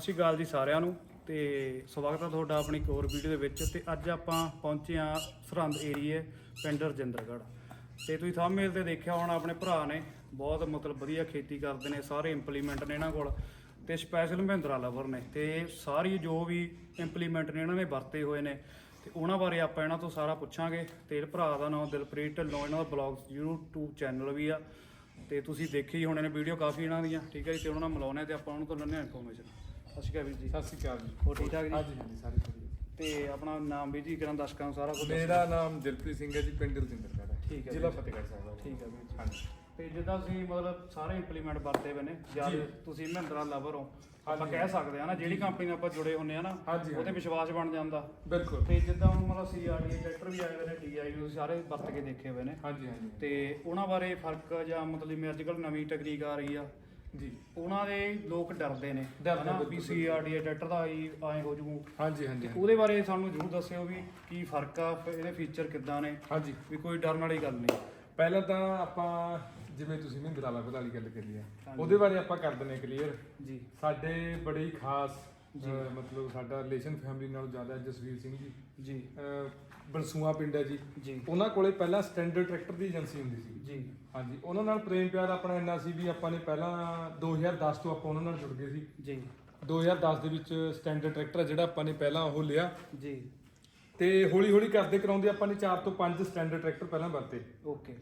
ਸਤਿ ਸ਼੍ਰੀ ਅਕਾਲ ਜੀ ਸਾਰਿਆਂ ਨੂੰ ਤੇ ਸਵਾਗਤ ਹੈ ਤੁਹਾਡਾ ਆਪਣੀ ਇੱਕ ਹੋਰ ਵੀਡੀਓ ਦੇ ਵਿੱਚ ਤੇ ਅੱਜ ਆਪਾਂ ਪਹੁੰਚੇ ਆ ਸਰਹੰਦ ਏਰੀਏ ਪਿੰਡ ਰਜਿੰਦਰਗੜ੍ਹ। ਤੇ ਤੁਸੀਂ ਥੰਬਨੇਲ ਤੇ ਦੇਖਿਆ ਹੋਣਾ ਆਪਣੇ ਭਰਾ ਨੇ, ਬਹੁਤ ਮਤਲਬ ਵਧੀਆ ਖੇਤੀ ਕਰਦੇ ਨੇ, ਸਾਰੇ ਇੰਪਲੀਮੈਂਟ ਨੇ ਇਹਨਾਂ ਕੋਲ ਤੇ ਸਪੈਸ਼ਲ ਮਹਿੰਦਰਾ ਲਵਰ ਨੇ ਤੇ ਸਾਰੀ ਜੋ ਵੀ ਇੰਪਲੀਮੈਂਟ ਨੇ ਇਹਨਾਂ ਨੇ ਵਰਤੇ ਹੋਏ ਨੇ ਤੇ ਉਹਨਾਂ ਬਾਰੇ ਆਪਾਂ ਇਹਨਾਂ ਤੋਂ ਸਾਰਾ ਪੁੱਛਾਂਗੇ ਤੇ ਭਰਾ ਦਾ ਨਾਮ ਦਿਲਪ੍ਰੀਤ ਢਿੱਲੋਂ, ਇਹਨਾਂ ਦਾ ਬਲੌਗ YouTube ਚੈਨਲ ਵੀ ਆ ਤੇ ਤੁਸੀਂ ਦੇਖੀ ਹੀ ਹੋਣੇ ਨੇ ਵੀਡੀਓ ਕਾਫੀ ਇਹਨਾਂ ਦੀਆਂ, ਠੀਕ ਹੈ ਜੀ, ਤੇ ਉਹਨਾਂ ਨਾਲ ਮਿਲਾਉਣੇ ਤੇ ਆਪਾਂ ਉਹਨਾਂ ਤੋਂ ਲੈਣੇ ਇਨਫੋਰਮੇਸ਼ਨ ਸਤਿ ਸ਼੍ਰੀ ਅਕਾਲ ਵੀਰ ਜੀ ਸਤਿ ਸ਼੍ਰੀ ਅਕਾਲ ਜੀ ਹੋਰ ਠੀਕ ਠਾਕ ਜੀ? ਹਾਂਜੀ ਹਾਂਜੀ ਸਾਰੇ ਵਧੀਆ ਤੇ ਆਪਣਾ ਨਾਮ ਵੀ ਜੀ ਕਿਰਨ ਦਰਸ਼ਕਾਂ ਨੂੰ ਸਾਰਾ ਕੁਝ ਦੱਸੋ। ਮੇਰਾ ਨਾਮ ਦਿਲਪ੍ਰੀਤ ਸਿੰਘ ਹੈ ਜੀ ਪਿੰਡ ਰਜਿੰਦਰਗੜ੍ਹ ਠੀਕ ਹੈ ਜ਼ਿਲ੍ਹਾ ਜੀ। ਫਤਿਹਗੜ੍ਹ ਸਾਹਿਬ ਹੈ ਠੀਕ ਹੈ ਵੀਰ ਜੀ ਹਾਂਜੀ ਤੇ ਜਿੱਦਾਂ ਤੁਸੀਂ ਮਤਲਬ ਸਾਰੇ ਇੰਪਲੀਮੈਂਟ ਵਰਤੇ ਹੋਏ ਨੇ ਜੀ। ਤੁਸੀਂ ਮਹਿੰਦਰਾ ਲਵਰ ਹੋ ਆਪਾਂ ਹਾਂਜੀ। ਕਹਿ ਸਕਦੇ ਆ ਨਾ ਜਿਹੜੀ ਕੰਪਨੀ ਨਾਲ ਆਪਾਂ ਜੁੜੇ ਹੁੰਨੇ ਆ ਨਾ ਹਾਂਜੀ, ਉਹਤੇ ਹਾਂਜੀ। ਵਿਸ਼ਵਾਸ ਬਣ ਜਾਂਦਾ ਬਿਲਕੁਲ ਤੇ ਜਿੱਦਾਂ ਹੁਣ ਮਤਲਬ ਸੀਆਰਡੀ ਟਰੈਕਟਰ ਵੀ ਆਏ ਹੋਏ ਨੇ ਡੀਆਈ ਤੁਸੀਂ ਸਾਰੇ ਵਰਤ ਕੇ ਦੇਖੇ ਹੋਏ ਨੇ ਹਾਂਜੀ ਹਾਂਜੀ ਤੇ ਉਹਨਾਂ ਬਾਰੇ ਫ਼ਰਕ ਜਾਂ ਮਤਲਬ ਜਿਵੇਂ ਅੱਜ ਕੱਲ੍ਹ ਨਵੀਂ ਟੈਕਨੀਕ ਆ ਰਹੀ ਆ ਜੀ ਉਹਨਾਂ ਦੇ ਲੋਕ ਡਰਦੇ ਨੇ ਡਰਦੇ ਹਨਾ, ਵੀ ਸੀਆਰਡੀ ਟਰੈਕਟਰ ਦਾ ਹੀ ਐ ਹੋ ਜੂ ਹਾਂਜੀ ਹਾਂਜੀ। ਉਹਦੇ ਬਾਰੇ ਸਾਨੂੰ ਜ਼ਰੂਰ ਦੱਸਿਓ ਵੀ ਕੀ ਫ਼ਰਕ ਆ ਇਹਦੇ ਫੀਚਰ ਕਿੱਦਾਂ ਨੇ ਹਾਂਜੀ ਵੀ ਕੋਈ ਡਰਨ ਵਾਲੀ ਗੱਲ ਨਹੀਂ ਪਹਿਲਾਂ ਤਾਂ ਆਪਾਂ ਜਿਵੇਂ ਤੁਸੀਂ ਮਹਿੰਦਰਾ ਲਾਭ ਵਾਲੀ ਗੱਲ ਕਰੀ ਹਾਂਜੀ। ਉਹਦੇ ਬਾਰੇ ਆਪਾਂ ਕਰ ਦਿੰਦੇ ਕਲੀਅਰ ਜੀ ਸਾਡੇ ਬੜੇ ਖਾਸ। ਅਹ, ਮਤਲਬ ਸਾਡਾ ਰਿਲੇਸ਼ਨ ਫੈਮਿਲੀ ਨਾਲ ਜ਼ਿਆਦਾ ਹੈ ਜਸਵੀਰ ਸਿੰਘ ਜੀ। ਜੀ। ਅਹ, ਬਲਸੂਆ ਪਿੰਡ ਹੈ ਜੀ। ਜੀ। ਉਹਨਾਂ ਕੋਲੇ ਪਹਿਲਾਂ ਸਟੈਂਡਰਡ ਟਰੈਕਟਰ ਦੀ ਏਜੰਸੀ ਹੁੰਦੀ ਸੀ। ਜੀ। ਹਾਂਜੀ ਉਹਨਾਂ ਨਾਲ ਪ੍ਰੇਮ ਪਿਆਰ ਆਪਣਾ ਇੰਨਾ ਸੀ ਵੀ ਆਪਾਂ ਨੇ ਪਹਿਲਾਂ 2010 ਤੋਂ ਆਪਾਂ ਉਹਨਾਂ ਨਾਲ ਜੁੜ ਗਏ ਸੀ। ਜੀ। 2010 ਦੇ ਵਿੱਚ ਸਟੈਂਡਰਡ ਟਰੈਕਟਰ ਜਿਹੜਾ ਆਪਾਂ ਨੇ ਪਹਿਲਾਂ ਉਹ ਲਿਆ। ਜੀ। ਤੇ ਹੌਲੀ ਹੌਲੀ ਕਰਦੇ ਕਰਾਉਂਦੇ ਆਪਾਂ ਨੇ 4 ਤੋਂ 5 ਸਟੈਂਡਰਡ ਟਰੈਕਟਰ ਪਹਿਲਾਂ ਵਰਤੇ। ਓਕੇ।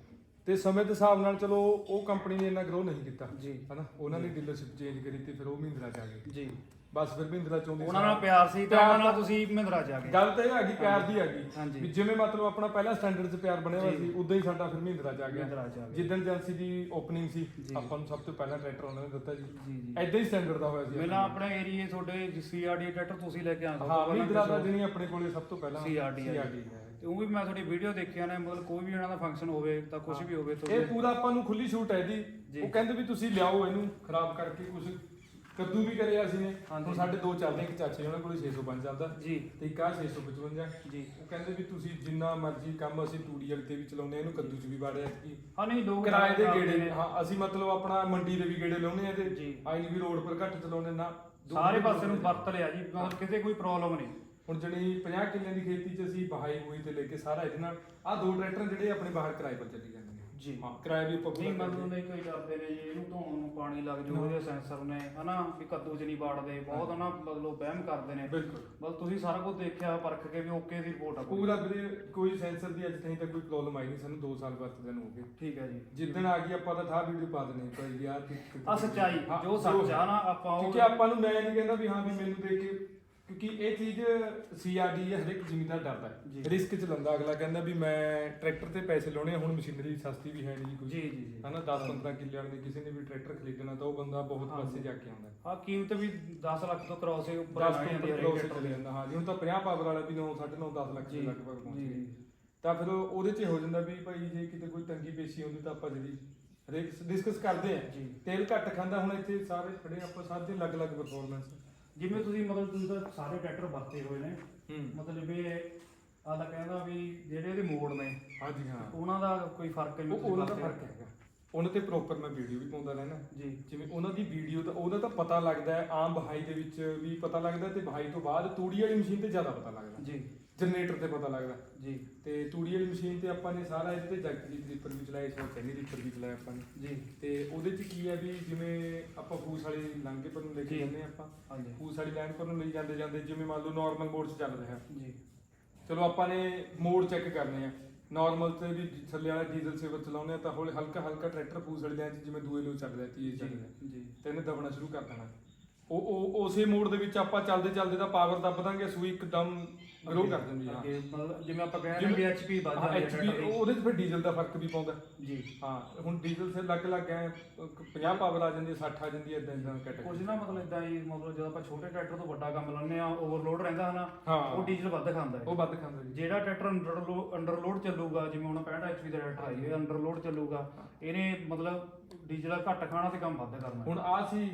ਤੇ ਸਮੇਂ ਦੇ ਹਿਸਾਬ ਨਾਲ ਚਲੋ ਉਹ ਕੰਪਨੀ ਨੇ ਇੰਨਾ ਗਰੋ ਨਹੀਂ ਕੀਤਾ। ਜੀ। ਹਨਾ? ਉਹਨਾਂ ਨੇ ਡੀਲਰਸ਼ਿਪ ਚੇਂਜ ਕਰੀ ਤੇ ਫਿਰ ਉਹ ਮਹਿੰਦਰਾ ਚ ਆ ਗਏ। ਜੀ। ਬਸ ਫਿਰ ਮਹਿੰਦਰਾ ਚਾਹੁੰਦੇ ਉਹਨਾਂ ਨਾਲ ਪਿਆਰ ਸੀ ਤੇ ਉਹਨਾਂ ਨਾਲ ਤੁਸੀਂ ਮਹਿੰਦਰਾ ਜਾ ਕੇ ਗੱਲ ਤਾਂ ਇਹ ਆ ਗਈ ਪਿਆਰ ਦੀ ਆ ਗਈ। ਹਾਂਜੀ। ਵੀ ਜਿਵੇਂ ਮਤਲਬ ਆਪਣਾ ਪਹਿਲਾ ਸਟੈਂਡਰਡ 'ਚ ਪਿਆਰ ਬਣਿਆ ਹੋਇਆ। ਸੀ ਉਦਾਂ ਹੀ ਸਾਡਾ ਫਿਰ ਮਹਿੰਦਰਾ ਚ ਆ ਮਹਿੰਦਰਾ ਚ ਆ ਗਿਆ। ਗਿਆ। ਜਿੱਦਣ ਏਜੰਸੀ ਦੀ ਓਪਨਿੰਗ ਸੀ। ਆਪਾਂ ਨੂੰ ਸਭ ਤੋਂ ਪਹਿਲਾਂ ਟਰੈਕਟਰ ਉਹਨਾਂ ਨੇ ਦਿੱਤਾ ਜੀ। ਜੀ ਜੀ। ਐਦਾਂ ਹੀ ਸਟੈਂਡਰਡ ਦਾ ਹੋਇਆ ਸੀ ਮੇਲਾ ਆਪਣੇ। ਏਰੀਏ ਤੁਹਾਡੇ ਸੀਆਰਡੀ ਟਰੈਕਟਰ ਤੁਸੀਂ ਲੈ ਕੇ ਆਏ ਹਾਂ ਮਹਿੰਦਰਾ ਦਾ ਆਪਣੇ ਕੋਲੇ ਸਭ ਤੋਂ ਪਹਿਲਾਂ CRD ਹੈ। CRD ਹੈ। ਤੇ ਉਹ ਵੀ ਮੈਂ ਤੁਹਾਡੀ ਵੀਡੀਓ ਦੇਖਿਆ ਨੇ ਮਤਲਬ ਕੋਈ ਵੀ ਇਹਨਾਂ ਦਾ ਫੰਕਸ਼ਨ ਹੋਵੇ ਤਾਂ ਕੁਝ ਵੀ ਹੋਵੇ ਇਹ ਤੁਹਾਡੇ। ਪੂਰਾ ਆਪਾਂ ਨੂੰ ਖੁੱਲੀ ਛੂਟ ਹੈ। ਜੀ। ਉਹ ਕਹਿੰਦੇ ਵੀ ਤੁਸੀਂ ਲਿਆਓ ਇਹਨੂੰ ਖਰਾਬ ਕਰਕੇ ਕੁਝ ਕੱਦੂ ਵੀ ਕਰਿਆ ਅਸੀਂ ਨੇ। ਹਾਂਜੀ। ਹੁਣ ਸਾਡੇ ਦੋ ਚੱਲਦੇ ਇੱਕ ਚਾਚੇ ਉਹਨਾਂ ਕੋਲੇ 605 ਚੱਲਦਾ ਜੀ। ਤੇ ਇੱਕ ਆ 655 ਜੀ। ਉਹ ਕਹਿੰਦੇ ਵੀ ਤੁਸੀਂ ਜਿੰਨਾ ਮਰਜ਼ੀ ਕੰਮ ਅਸੀਂ ਤੂੜੀ ਵਾਲੀ ਤੇ ਵੀ ਚਲਾਉਂਦੇ ਆ, ਇਹਨੂੰ ਕੱਦੂ 'ਚ ਵੀ ਵਾੜਿਆ ਕਿ ਹਾਂ ਨਹੀਂ ਲੋਕ ਕਿਰਾਏ ਦੇ ਗੇੜੇ ਹਾਂ ਅਸੀਂ ਮਤਲਬ ਆਪਣਾ ਮੰਡੀ ਦੇ ਵੀ ਗੇੜੇ ਲਾਉਨੇ ਆ ਤੇ ਜੀ। ਆਈ ਵੀ ਰੋਡ ਪਰ ਘੱਟ ਚਲਾਉਂਦੇ ਨਾ। ਦੋ- ਸਾਰੇ ਪਾਸੇ ਨੂੰ ਵਰਤ ਲਿਆ ਜੀ ਮਤਲਬ ਕਿਤੇ ਕੋਈ ਪ੍ਰੋਬਲਮ ਨਹੀਂ। ਹੁਣ ਜਣੀ 50 ਕਿੱਲੇ ਦੀ ਖੇਤੀ 'ਚ ਅਸੀਂ ਬਹਾਈ ਹੋਈ ਤੇ ਲੈ ਕੇ ਸਾਰਾ ਇਹਦੇ ਨਾਲ ਆ ਦੋ ਟਰੈਕਟਰ ਜਿਹੜੇ ਆਪਣੇ ਬਾਹਰ ਕਿਰਾਏ ਪਰ ਚੱਲੀ ਜਾਂਦੇ ਨੇ ਜੀ। ਹਾਂ ਕਿਰਾਏ ਵੀ ਆਪਾਂ ਨਹੀਂ ਪੂਰਾ ਕਰਦੇ ਮਤਲਬ ਨੇ ਕੋਈ ਕਰਦੇ ਨੇ ਜੀ ਇਹਨੂੰ ਧੋਣ ਨੂੰ ਪਾਣੀ ਲੱਗ ਜੂ ਉਹਦੇ ਸੈਂਸਰ ਨੇ ਹਨਾ ਵੀ ਕੱਦੂ ਚ ਨਹੀਂ ਬਾੜਦੇ ਬਹੁਤ ਹਨਾ ਮਤਲਬ ਵਹਿਮ ਕਰਦੇ ਨੇ। ਬਿਲਕੁਲ। ਬਸ ਤੁਸੀਂ ਸਾਰਾ ਕੁਝ ਦੇਖਿਆ ਪਰਖ ਕੇ ਵੀ ਓਕੇ ਦੀ ਰਿਪੋਰਟ ਆ ਕੋਈ। ਪੂਰਾ ਵੀਰੇ ਕੋਈ ਸੈਂਸਰ ਦੀ ਅੱਜ ਤੱਕ ਕੋਈ ਪ੍ਰੋਬਲਮ ਆਈ ਨਹੀਂ ਸਾਨੂੰ 2 ਸਾਲ ਵਰਤਦੇ ਨੂੰ ਹੋ ਗਏ। ਠੀਕ ਹੈ ਜੀ। ਜਿੱਦਣ ਆ ਗਈ ਆਪਾਂ ਤਾਂ ਥਾ ਵੀਡੀਓ ਪਾ ਦਨੇ ਭਾਈ ਯਾਰ ਕਿ- ਆ ਸੱਚਾਈ ਹਾਂ, ਜੋ ਸੱਚ ਆ ਨਾ ਆਪਾਂ ਉਹ ਕਿਉਂਕਿ ਆਪਾਂ ਨੂੰ ਮੈਂ ਨਹੀਂ ਕਹਿੰਦਾ ਵੀ ਹਾਂ ਵੀ ਮੈਨੂੰ ਦੇਖ ਕੇ ਕਿਉਂਕਿ ਇਹ ਚੀਜ਼ ਸੀਆਰਡੀ ਹੈ ਹਰ ਇੱਕ ਜ਼ਿਮੀਦਾਰ ਡਰਦਾ ਜੀ। ਹੈ ਰਿਸਕ ਚ ਲੰਦਾ ਅਗਲਾ ਕਹਿੰਦਾ ਵੀ ਮੈਂ ਟਰੈਕਟਰ ਤੇ ਪੈਸੇ ਲਾਉਣੇ ਆ, ਹੁਣ ਮਸ਼ੀਨਰੀ ਸਸਤੀ ਵੀ ਹੈ ਨਹੀਂ ਕੋਈ ਜੀ ਜੀ ਜੀ ਹਨਾ 10 15 ਕਿੱਲੇ ਵਾਲੇ ਨੇ ਕਿਸੇ ਨੇ ਵੀ ਟਰੈਕਟਰ ਖਰੀਦਣਾ ਤਾਂ ਉਹ ਬੰਦਾ ਬਹੁਤ ਹਾਂ। ਪਾਸੇ ਜਾ ਕੇ ਆਉਂਦਾ ਹੈ। ਆ ਕੀਮਤ ਵੀ 10 ਲੱਖ ਤੋਂ ਕ੍ਰਾਸ ਹੈ ਉੱਪਰ 10 ਆ ਤੋਂ ਜਾਂਦੀ ਹੈ ਚਲੇ ਜਾਂਦਾ ਹਾਂ ਜੀ ਹੁਣ ਤਾਂ 50 ਪਾਵਰ ਵਾਲਾ ਵੀ 9 9.5 10 ਲੱਖ ਜੀ, ਦੇ ਲਗਭਗ ਪਹੁੰਚ ਜੀ, ਜੀ। ਤਾਂ ਫਿਰ ਉਹ- ਉਹਦੇ 'ਚ ਇਹ ਹੋ ਜਾਂਦਾ ਵੀ ਭਾਈ ਜੇ ਕਿਤੇ ਕੋਈ ਤੰਗੀ ਪੇਸ਼ੀ ਆਉਂਦੀ ਤਾਂ ਆਪਾਂ ਜਿਹੜੀ ਹਰੇਕ ਡਿਸਕਸ ਕਰਦੇ ਆ ਜੀ। ਤੇਲ ਘੱਟ ਖਾਂਦਾ ਹੁਣ ਇੱਥੇ ਸਾਰੇ ਖੜੇ ਆਪਾਂ ਦੇ ਅਲੱਗ-ਅਲੱਗ ਪਰਫਾਰਮੈਂਸ ਜਿਵੇਂ ਤੁਸੀਂ ਮਤਲਬ ਤੁਸੀਂ ਤਾਂ ਸਾਰੇ ਟਰੈਕਟਰ ਵਰਤੇ ਹੋਏ ਨੇ ਹੂੰ। ਮਤਲਬ ਇਹ ਆਦਾ ਕਹਿੰਦਾ ਵੀ ਜਿਹੜੇ ਇਹਦੇ ਮੋੜ ਨੇ ਹਾਂਜੀ ਹਾਂ। ਉਹਨਾਂ ਦਾ ਕੋਈ ਫ਼ਰਕ ਨਹੀਂ ਉਹ ਉਹਨਾਂ ਦਾ ਫ਼ਰਕ ਹੈਗਾ। ਉਹਨਾਂ ਤੇ ਪ੍ਰੋਪਰ ਮੈਂ ਵੀਡੀਓ ਵੀ ਪਾਉਂਦਾ ਰਹਿਣਾ। ਜੀ। ਜਿਵੇਂ ਉਹਨਾਂ ਦੀ ਵੀਡੀਓ ਤਾਂ ਉਹਦਾ ਤਾਂ ਪਤਾ ਲੱਗਦਾ ਹੈ ਆਮ ਬਹਾਈ ਦੇ ਵਿੱਚ ਵੀ ਪਤਾ ਲੱਗਦਾ ਤੇ ਬਹਾਈ ਤੋਂ ਬਾਅਦ ਤੂੜੀ ਵਾਲੀ ਮਸ਼ੀਨ ਤੇ ਜ਼ਿਆਦਾ ਪਤਾ ਲੱਗਦਾ। ਜੀ। ਜਨਰੇਟਰ ਤੇ ਪਤਾ ਲੱਗਦਾ। ਜੀ। ਤੇ ਤੂੜੀ ਵਾਲੀ ਮਸ਼ੀਨ ਤੇ ਆਪਾਂ ਨੇ ਸਾਰਾ ਇਹਦੇ ਤੇ ਜੱਗ ਦੀ ਰੀਪਰ ਵੀ ਚਲਾਇਆ ਇਸ ਵਾਰ ਪਹਿਲੀ ਰੀਪਰ ਵੀ ਚਲਾਇਆ ਆਪਾਂ ਨੇ। ਜੀ। ਤੇ ਉਹਦੇ ਚ ਕੀ ਹੈ ਵੀ ਜਿਵੇਂ ਆਪਾਂ ਫੂਸ ਵਾਲੀ ਲਾਂਘੇ ਪਰ ਨੂੰ ਲੈ ਕੇ। ਜਾਂਦੇ ਹਾਂ ਆਪਾਂ। ਹਾਂਜੀ। ਫੂਸ ਵਾਲੀ ਲਾਈਨ ਪਰ ਨੂੰ ਲਈ ਜਾਂਦੇ ਜਾਂਦੇ ਜਿਵੇਂ ਮੰਨ ਲਓ ਨਾਰਮਲ ਮੋਡ 'ਚ ਚੱਲ ਰਿਹਾ। ਜੀ। ਚਲੋ ਆਪਾਂ ਨੇ ਮੋਡ ਚੈੱਕ ਕਰਨੇ ਆ। ਨਾਰਮਲ ਤੇ ਵੀ ਥੱਲੇ ਵਾਲਾ ਡੀਜ਼ਲ ਸੇਵਰ ਚਲਾਉਂਦੇ ਆ ਤਾਂ ਹੌਲੀ ਹਲਕਾ ਹਲਕਾ ਟਰੈਕਟਰ ਫੂਸ ਵਾਲੀ ਲਾਈਨ 'ਚ ਜਿਵੇਂ ਦੂਏ ਲੋ ਚੱਲ ਰਿਹਾ ਤੀਏ ਚੱਲ ਰਿਹਾ। ਜੀ। ਤੇ ਇਹਨੇ ਦਬਣਾ ਸ਼ੁਰੂ ਕਰ ਦੇਣਾ। ਉਹ ਉਹ ਉਸੇ ਮੋਡ ਦੇ ਵਿੱਚ ਆਪਾਂ ਚੱਲਦੇ ਚੱਲਦੇ ਦਾ ਪਾਵਰ ਦੱਬ ਦਾਂਗੇ ਸੂਈ ਇੱਕਦਮ ਗਰੋ ਕਰ ਦਿੰਦੀ ਆ। ਅੱਗੇ ਮਤਲਬ ਜਿਵੇਂ ਆਪਾਂ ਕਹਿੰਦੇ ਹਾਂ ਵੀ ਐਚਪੀ ਵੱਧ ਹਾਂ ਜਾਂਦੀ ਹੈ ਐਚਪੀ। ਉਹਦੇ 'ਚ ਫਿਰ ਡੀਜ਼ਲ ਦਾ ਫ਼ਰਕ ਵੀ ਪਾਉਂਦਾ। ਜੀ। ਹਾਂ ਹੁਣ ਡੀਜ਼ਲ ਸੇ ਲੱਗ ਲੱਗ ਗਏ 50 ਪਾਵਰ ਆ ਜਾਂਦੀ ਹੈ 60 ਆ ਜਾਂਦੀ ਹੈ ਇਦਾਂ ਇਦਾਂ ਕੁਝ ਕੈਟਾਗਰੀ ਨਾ ਮਤਲਬ ਇਦਾਂ ਹੀ ਮਤਲਬ ਜਦੋਂ ਆਪਾਂ ਛੋਟੇ ਟਰੈਕਟਰ ਤੋਂ ਵੱਡਾ ਕੰਮ ਲਾਉਂਦੇ ਆ ਓਵਰਲੋਡ ਰਹਿੰਦਾ ਹਨਾ ਹਾਂ। ਉਹ ਡੀਜ਼ਲ ਵੱਧ ਖਾਂਦਾ ਉਹ ਹੈ ਵੱਧ ਖਾਂਦਾ ਜੀ। ਜਿਹੜਾ ਟਰੈਕਟਰ ਅੰਡਰ ਅੰਡਰਲੋਡ ਚੱਲੂਗਾ ਜਿਵੇਂ ਹੁਣ 65 ਐਚਪੀ ਦਾ ਟਰੈਕਟਰ ਆਈ ਹੋਇਆ ਅੰਡਰਲੋਡ ਚੱਲੂਗਾ ਇਹਨੇ ਮਤਲਬ ਡੀਜ਼ਲ ਘੱਟ ਖਾਣਾ ਤੇ ਕੰਮ ਵੱਧ ਕਰਨਾ ਹੁਣ ਆ ਸੀ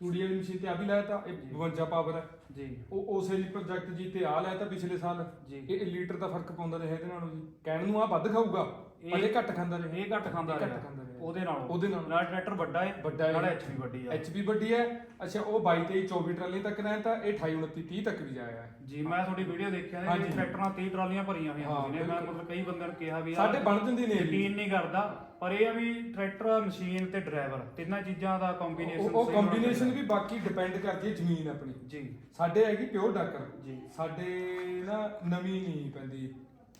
ਤੂੜੀ ਵਾਲੀ ਮਸ਼ੀਨ ਤੇ ਆ ਵੀ ਲਾਇਆ ਤਾਂ ਇਹ 52 ਪਾਵਰ ਹੈ। ਜੀ। ਉਹ ਉਸੇ ਲਈ ਪ੍ਰੋਜੈਕਟ ਜੀ ਤੇ ਆ ਲਾਇਆ ਤਾਂ ਪਿਛਲੇ ਸਾਲ। ਜੀ। ਇਹ ਲੀਟਰ ਦਾ ਫ਼ਰਕ ਪਾਉਂਦਾ ਰਿਹਾ ਇਹਦੇ ਨਾਲੋਂ ਜੀ। ਕਹਿਣ ਨੂੰ ਆ ਵੱਧ ਖਾਊਗਾ। ਪਹਿਲੇ ਘੱਟ ਖਾਂਦਾ ਰਿਹਾ ਇਹ ਘੱਟ ਖਾਂਦਾ ਇਹ ਰਿਹਾ ਰਿਹਾ। ਉਹਦੇ ਨਾਲ ਉਹਦੇ ਨਾਲੋਂ। ਨਾਲ ਟਰੈਕਟਰ ਵੱਡਾ ਹੈ ਵੱਡਾ ਹੈ। ਨਾਲ ਐਚਪੀ ਵੱਡੀ ਆ ਐਚਪੀ ਵੱਡੀ ਹੈ ਅੱਛਾ ਉਹ 22 23 24 ਟਰਾਲੀ ਤੱਕ ਨਾ ਤਾਂ ਇਹ 28 29 30 ਤੱਕ ਵੀ ਜਾਇਆ ਹੈ ਜੀ ਮੈਂ ਤੁਹਾਡੀ ਵੀਡੀਓ ਦੇਖਿਆ ਨੇ। ਇਹ ਟਰੈਕਟਰਾਂ 30 ਟਰਾਲੀਆਂ ਭਰੀਆਂ ਹੋਈਆਂ ਹਾਂ, ਹੁੰਦੀਆਂ ਨੇ ਮੈਂ। ਮਤਲਬ ਕਈ ਬੰਦਿਆਂ ਨੂੰ ਕਿਹਾ ਵੀ ਸਾਡੇ ਬਣ ਜਾਂਦੀ ਨੇ ਇਹ। ਯਕੀਨ ਨਹੀਂ ਕਰਦਾ ਪਰ ਇਹ ਆ ਵੀ ਟਰੈਕਟਰ ਮਸ਼ੀਨ ਤੇ ਡਰਾਈਵਰ ਤਿੰਨਾਂ ਚੀਜ਼ਾਂ ਦਾ ਕੰਬੀਨੇਸ਼ਨ ਉਹ ਕੰਬੀਨੇਸ਼ਨ ਵੀ ਬਾਕੀ ਡਿਪੈਂਡ ਕਰਦੀ ਹੈ ਜ਼ਮੀਨ ਆਪਣੀ ਜੀ ਸਾਡੇ ਹੈਗੀ ਪਿਓਰ ਡਾਕਰ ਜੀ। ਸਾਡੇ ਨਾ ਨਵੀਂ ਨਹੀਂ ਪੈਂਦੀ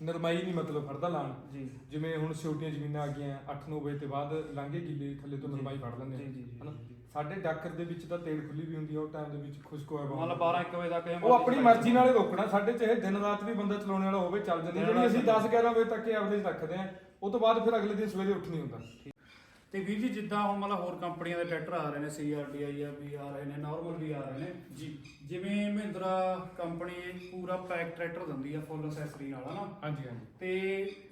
ਨਰਮਾਈ ਨਹੀਂ ਮਤਲਬ ਫੜਦਾ ਲਾਣ। ਜੀ। ਜਿਵੇਂ ਹੁਣ ਛੋਟੀਆਂ ਜ਼ਮੀਨਾਂ ਆ ਗਈਆਂ 8-9 ਵਜੇ ਤੋਂ ਬਾਅਦ ਲਾਂਘੇ ਗਿੱਲੇ ਥੱਲੇ ਤੋਂ। ਨਰਮਾਈ ਫੜ ਲੈਂਦੇ ਜੀ, ਜੀ, ਜੀ, ਹਨਾ? ਜੀ। ਸਾਡੇ ਡਾਕਰ ਦੇ ਵਿੱਚ ਤਾਂ ਤੇਲ ਖੁੱਲੀ ਵੀ ਹੁੰਦੀ ਆ ਉਹ ਟਾਈਮ ਦੇ ਵਿੱਚ ਖੁਸ਼ਕ ਹੋਇਆ ਵਾ ਮਤਲਬ 12 1 ਵਜੇ ਤੱਕ ਇਹ ਉਹ ਆਪਣੀ ਮਰਜ਼ੀ ਨਾਲ ਹੀ ਰੋਕਣਾ ਸਾਡੇ ਚਾਹੇ ਦਿਨ ਰਾਤ ਵੀ ਬੰਦਾ ਚਲਾਉਣ ਵਾਲਾ ਹੋਵੇ ਚੱਲ ਜਾਂਦੀ ਜਿਹੜੀ ਅਸੀਂ ਰਾਤ 10 11 ਵਜੇ ਤੱਕ ਐਵਰੇਜ ਰੱਖਦੇ ਆ ਉਹ ਤੋਂ ਬਾਅਦ ਫਿਰ ਅਗਲੇ ਦਿਨ ਸਵੇਰੇ ਉੱਠ ਨਹੀਂ ਹੁੰਦਾ। ਤੇ ਵੀਰ ਜੀ ਜਿੱਦਾਂ ਹੁਣ ਮਤਲਬ ਹੋਰ ਕੰਪਨੀਆਂ ਦੇ ਟਰੈਕਟਰ ਆ ਰਹੇ ਨੇ ਸੀਆਰਟੀਆਈ ਆ ਵੀ ਆ ਰਹੇ ਨੇ ਨਾਰਮਲ ਵੀ ਆ ਰਹੇ ਨੇ। ਜੀ। ਜਿਵੇਂ ਮਹਿੰਦਰਾ ਕੰਪਨੀ ਪੂਰਾ ਪੈਕ ਟਰੈਕਟਰ ਦਿੰਦੀ ਆ ਫੁੱਲ ਅਸੈਸਰੀ ਨਾਲ ਹਨਾ? ਹਾਂਜੀ ਹਾਂਜੀ। ਤੇ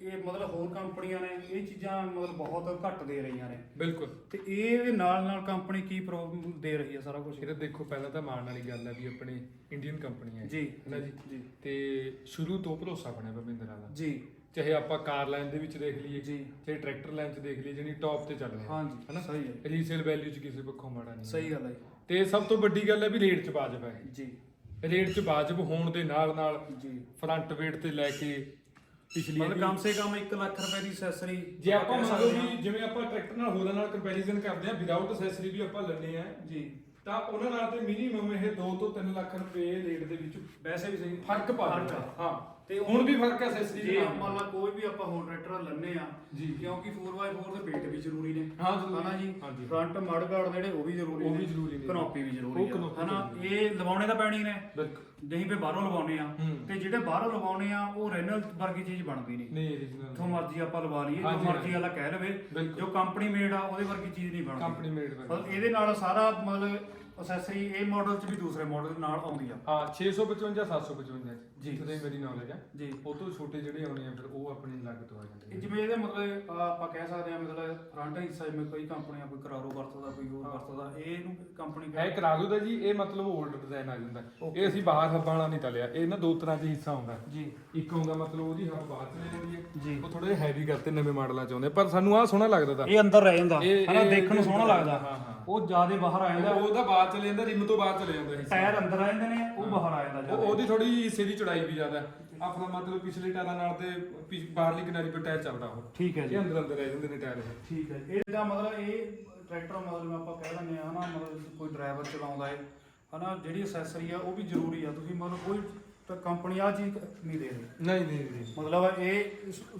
ਇਹ ਮਤਲਬ ਹੋਰ ਕੰਪਨੀਆਂ ਨੇ ਇਹ ਚੀਜ਼ਾਂ ਮਤਲਬ ਬਹੁਤ ਘੱਟ ਦੇ ਰਹੀਆਂ ਨੇ। ਬਿਲਕੁਲ। ਤੇ ਇਹ ਨਾਲ ਨਾਲ ਕੰਪਨੀ ਕੀ ਪ੍ਰੋਬਲਮ ਦੇ ਰਹੀ ਹੈ ਸਾਰਾ ਕੁਝ ਇਹ ਤਾਂ ਦੇਖੋ ਪਹਿਲਾਂ ਤਾਂ ਮਾਣ ਵਾਲੀ ਗੱਲ ਹੈ ਵੀ ਆਪਣੀ ਇੰਡੀਅਨ ਕੰਪਨੀ ਹੈ ਜੀ ਹੈ ਨਾ ਜੀ ਜੀ। ਤੇ ਸ਼ੁਰੂ ਤੋਂ ਭਰੋਸਾ ਬਣਿਆ ਵਾ ਮਹਿੰਦਰਾ ਦਾ। ਜੀ। ਚਾਹੇ ਆਪਾਂ ਕਾਰ ਲਾਈਨ ਦੇ ਵਿੱਚ ਦੇਖ ਲਈਏ ਜੀ। ਚਾਹੇ ਟਰੈਕਟਰ ਲਾਈਨ 'ਚ ਦੇਖ ਲਈਏ ਜਿਹੜੀ ਟੌਪ ਤੇ ਚੱਲ ਰਿਹਾ। ਹਾਂਜੀ ਹਨਾ? ਸਹੀ ਹੈ। ਰੀਸੇਲ ਵੈਲਿਊ 'ਚ ਕਿਸੇ ਪੱਖੋਂ ਮਾੜਾ ਨਹੀਂ ਸਹੀ ਗੱਲ ਹੈ ਤੇ ਸਭ ਤੋਂ ਵੱਡੀ ਗੱਲ ਹੈ ਵੀ ਰੇਟ 'ਚ ਵਾਜਬ ਹੈ ਜੀ। ਰੇਟ 'ਚ ਵਾਜਬ ਹੋਣ ਦੇ ਨਾਲ ਨਾਲ ਜੀ। ਫਰੰਟ ਵੇਟ ਤੇ ਲੈ ਕੇ ਪਿਛਲੀ ਮਤਲਬ ਕਮ ਸੇ ਕਮ 1 ਲੱਖ ਰੁਪਏ ਦੀ ਅਸੈਸਰੀ ਜੇ ਆਪਾਂ ਮੰਨ ਲਓ ਵੀ ਜਿਵੇਂ ਆਪਾਂ ਟਰੈਕਟਰ ਨਾਲ ਹੋਰਾਂ ਨਾਲ ਕੰਪੈਰੀਜ਼ਨ ਕਰਦੇ ਆ ਵਿਦਆਊਟ ਅਸੈਸਰੀ ਵੀ ਆਪਾਂ ਲੈਣੇ ਆ ਜੀ। ਤਾਂ ਉਹਨਾਂ ਨਾਲ ਤੇ ਮਿਨੀਮਮ ਇਹ 2 ਤੋਂ 3 ਲੱਖ ਰੁਪਏ ਰੇਟ ਦੇ ਵਿੱਚ ਵੈਸੇ ਵੀ ਸਹੀ ਫ਼ਰਕ ਪਾ ਫ਼ਰਕ ਦਿੰਦਾ ਆ। ਹਾਂ। ਤੇ ਹੁਣ ਵੀ ਫ਼ਰਕ ਹੈ ਅਸੈਸਰੀ ਜੇ ਮੰਨ ਲਾ ਕੋਈ ਵੀ ਆਪਾਂ ਹੋਰ ਟਰੈਕਟਰ ਲੈਣੇ ਆ ਜੀ। ਕਿਉਂਕਿ 4x4 ਦੇ ਪੇਟ ਵੀ ਜ਼ਰੂਰੀ ਨੇ। ਹਾਂ, ਜ਼ਰੂਰੀ। ਹਨਾ ਜੀ? ਹਾਂਜੀ। ਫਰੰਟ ਮੜਗਾਰਡ ਜਿਹੜੇ ਉਹ ਵੀ ਜ਼ਰੂਰੀ ਉਹ ਵੀ ਜ਼ਰੂਰੀ ਨੇ। ਕਨੋਪੀ ਵੀ ਜ਼ਰੂਰੀ ਉਹ ਕਨੋਪੀ ਹਨਾ? ਜ਼ਰੂਰੀ ਇਹ ਲਵਾਉਣੇ ਤਾਂ ਪੈਣੀ ਨੇ। ਬਿਲਕੁਲ। ਨਹੀਂ ਵੀ ਬਾਹਰੋਂ ਲਵਾਉਣੇ ਆ। ਹੂੰ। ਤੇ ਜਿਹੜੇ ਬਾਹਰੋਂ ਲਵਾਉਣੇ ਆ ਉਹ ਰੈਨਲ ਵਰਗੀ ਚੀਜ਼ ਬਣਦੀ ਨਹੀਂ। ਨਹੀਂ original ਜਿੱਥੋਂ ਮਰਜ਼ੀ ਆਪਾਂ ਲਵਾ ਲਈਏ ਜੋ ਹਾਂਜੀ, ਮਰਜ਼ੀ ਵਾਲਾ ਕਹਿ ਲਵੇ ਬਿਲਕੁਲ। ਜੋ ਕੰਪਨੀ ਮੇਡ ਆ ਉਹਦੇ ਵਰਗੀ ਚੀਜ਼ ਨਹੀਂ ਬਣਦੀ। ਕੰਪਨੀ ਮੇਡ ਮਤਲਬ ਇਹਦੇ ਨਾਲ ਸਾਰਾ ਮਤਲਬ ਅਸੈਸਰੀ ਇਹ ਮਾਡਲ 'ਚ ਵੀ ਦੂਸਰੇ ਮਾਡਲ ਦੇ ਨਾਲ ਆਉਂਦੀ ਆ। ਹਾਂ 655 755 ਜੀ। ਮੇਰੀ ਨੌਲੇਜ ਹੈ ਜੀ। ਉਹ ਤੋਂ ਛੋਟੇ ਜਿਹੜੇ ਆਉਣੇ ਆ ਫਿਰ ਉਹ ਆਪਣੀ ਲੱਗ ਤੋਂ ਆ ਜਾਂਦੇ ਇਹ ਨੇ। ਜਿਵੇਂ ਇਹਦੇ ਮਤਲਬ ਆ, ਆਪਾਂ ਕਹਿ ਸਕਦੇ ਆ ਮਤਲਬ ਫਰੰਟ ਹਿੱਸਾ ਜਿਵੇਂ ਕਈ ਕੰਪਨੀਆਂ ਕੋਈ ਕਰਾਰੋ ਵਰਤਦਾ ਕੋਈ ਹੋਰ ਵਰਤਦਾ ਇਹ ਨੂੰ ਕੰਪਨੀ ਇਹ ਕਰਾਗੋ ਦਾ ਜੀ ਇਹ ਮਤਲਬ 올ਡ ਡਿਜ਼ਾਈਨ ਆ ਜਾਂਦਾ। ਇਹ ਅਸੀਂ ਬਾਹਰ ਹੱਬਾਂ ਵਾਲਾ ਨਹੀਂ ਤਲਿਆ ਇਹ ਨਾ ਦੋ ਤਰ੍ਹਾਂ ਦੇ ਹਿੱਸਾ ਹੁੰਦਾ। ਜੀ। ਇੱਕ ਹੁੰਦਾ ਮਤਲਬ ਉਹਦੀ ਹੱਬ ਬਾਹਰ ਚਲੇ ਜਾਂਦੀ ਹੈ ਜੀ। ਉਹ ਥੋੜੇ ਜਿਹਾ ਹੈਵੀ ਕਰਤੇ ਨਵੇਂ ਮਾਡਲਾਂ ਚ ਆਉਂਦੇ ਪਰ ਸਾਨੂੰ ਆਹ ਸੋਹਣਾ ਲੱਗਦਾ ਤਾਂ। ਇਹ ਅੰਦਰ ਰਹਿ ਜਾਂਦਾ। ਇਹ- ਹਨਾ ਇਹ- ਦੇਖਣ ਨੂੰ ਸੋਹਣਾ ਲੱਗਦਾ। ਉਹ ਜ਼ਿਆਦਾ ਬਾਹਰ ਆ ਜਾਂਦਾ। ਉਹਦਾ ਬਾਹਰ ਚਲੇ ਜਾਂਦਾ ਰਿਮ ਤੋਂ ਬਾਹਰ ਚਲੇ ਜਾਂਦਾ ਹਿੱਸਾ ਟਾਇਰ ਅੰਦਰ ਆ ਜਾਂਦੇ ਨੇ ਉਹ ਬਾਹਰ ਆ ਜਾਂਦਾ ਉਹ ਜ਼ਿਆਦਾ। ਉਹਦੀ ਥੋੜੀ ਹਿੱਸੇ ਦੀ ਚੌੜਾਈ ਵੀ ਜ਼ਿਆਦਾ। ਹੈ। ਆਪਣਾ ਮਤਲਬ ਪਿਛਲੇ ਟਾਇਰਾਂ ਨਾਲ ਤੇ ਪਿਛ- ਬਾਹਰਲੀ ਕਿਨਾਰੀ ਪਰ ਟਾਇਰ ਚੱਲਦਾ ਉਹ। ਠੀਕ ਹੈ ਜੀ। ਇਹ ਅੰਦਰ ਅੰਦਰ ਰਹਿ ਜਾਂਦੇ ਨੇ ਟਾਇਰ ਇਹ। ਠੀਕ ਹੈ। ਇਹ ਦਾ ਮਤਲਬ ਇਹ ਟਰੈਕਟਰ ਮਤਲਬ ਆਪਾਂ ਕਹਿ ਦਿੰਦੇ ਆ ਹਨਾ ਮਤਲਬ ਕੋਈ ਡਰਾਈਵਰ ਚਲਾਉਂਦਾ ਹੈ ਹਨਾ ਜਿਹੜੀ ਅਸੈਸਰੀ ਆ ਉਹ ਵੀ ਜ਼ਰੂਰੀ ਆ। ਤੁਸੀਂ ਮਤਲਬ ਕੋਈ ਕੰਪਨੀ ਆ ਚੀਜ਼ ਨਹੀਂ ਦੇ ਰਹੀ। ਨਹੀਂ ਨਹੀਂ ਨਹੀਂ। ਮਤਲਬ ਇਹ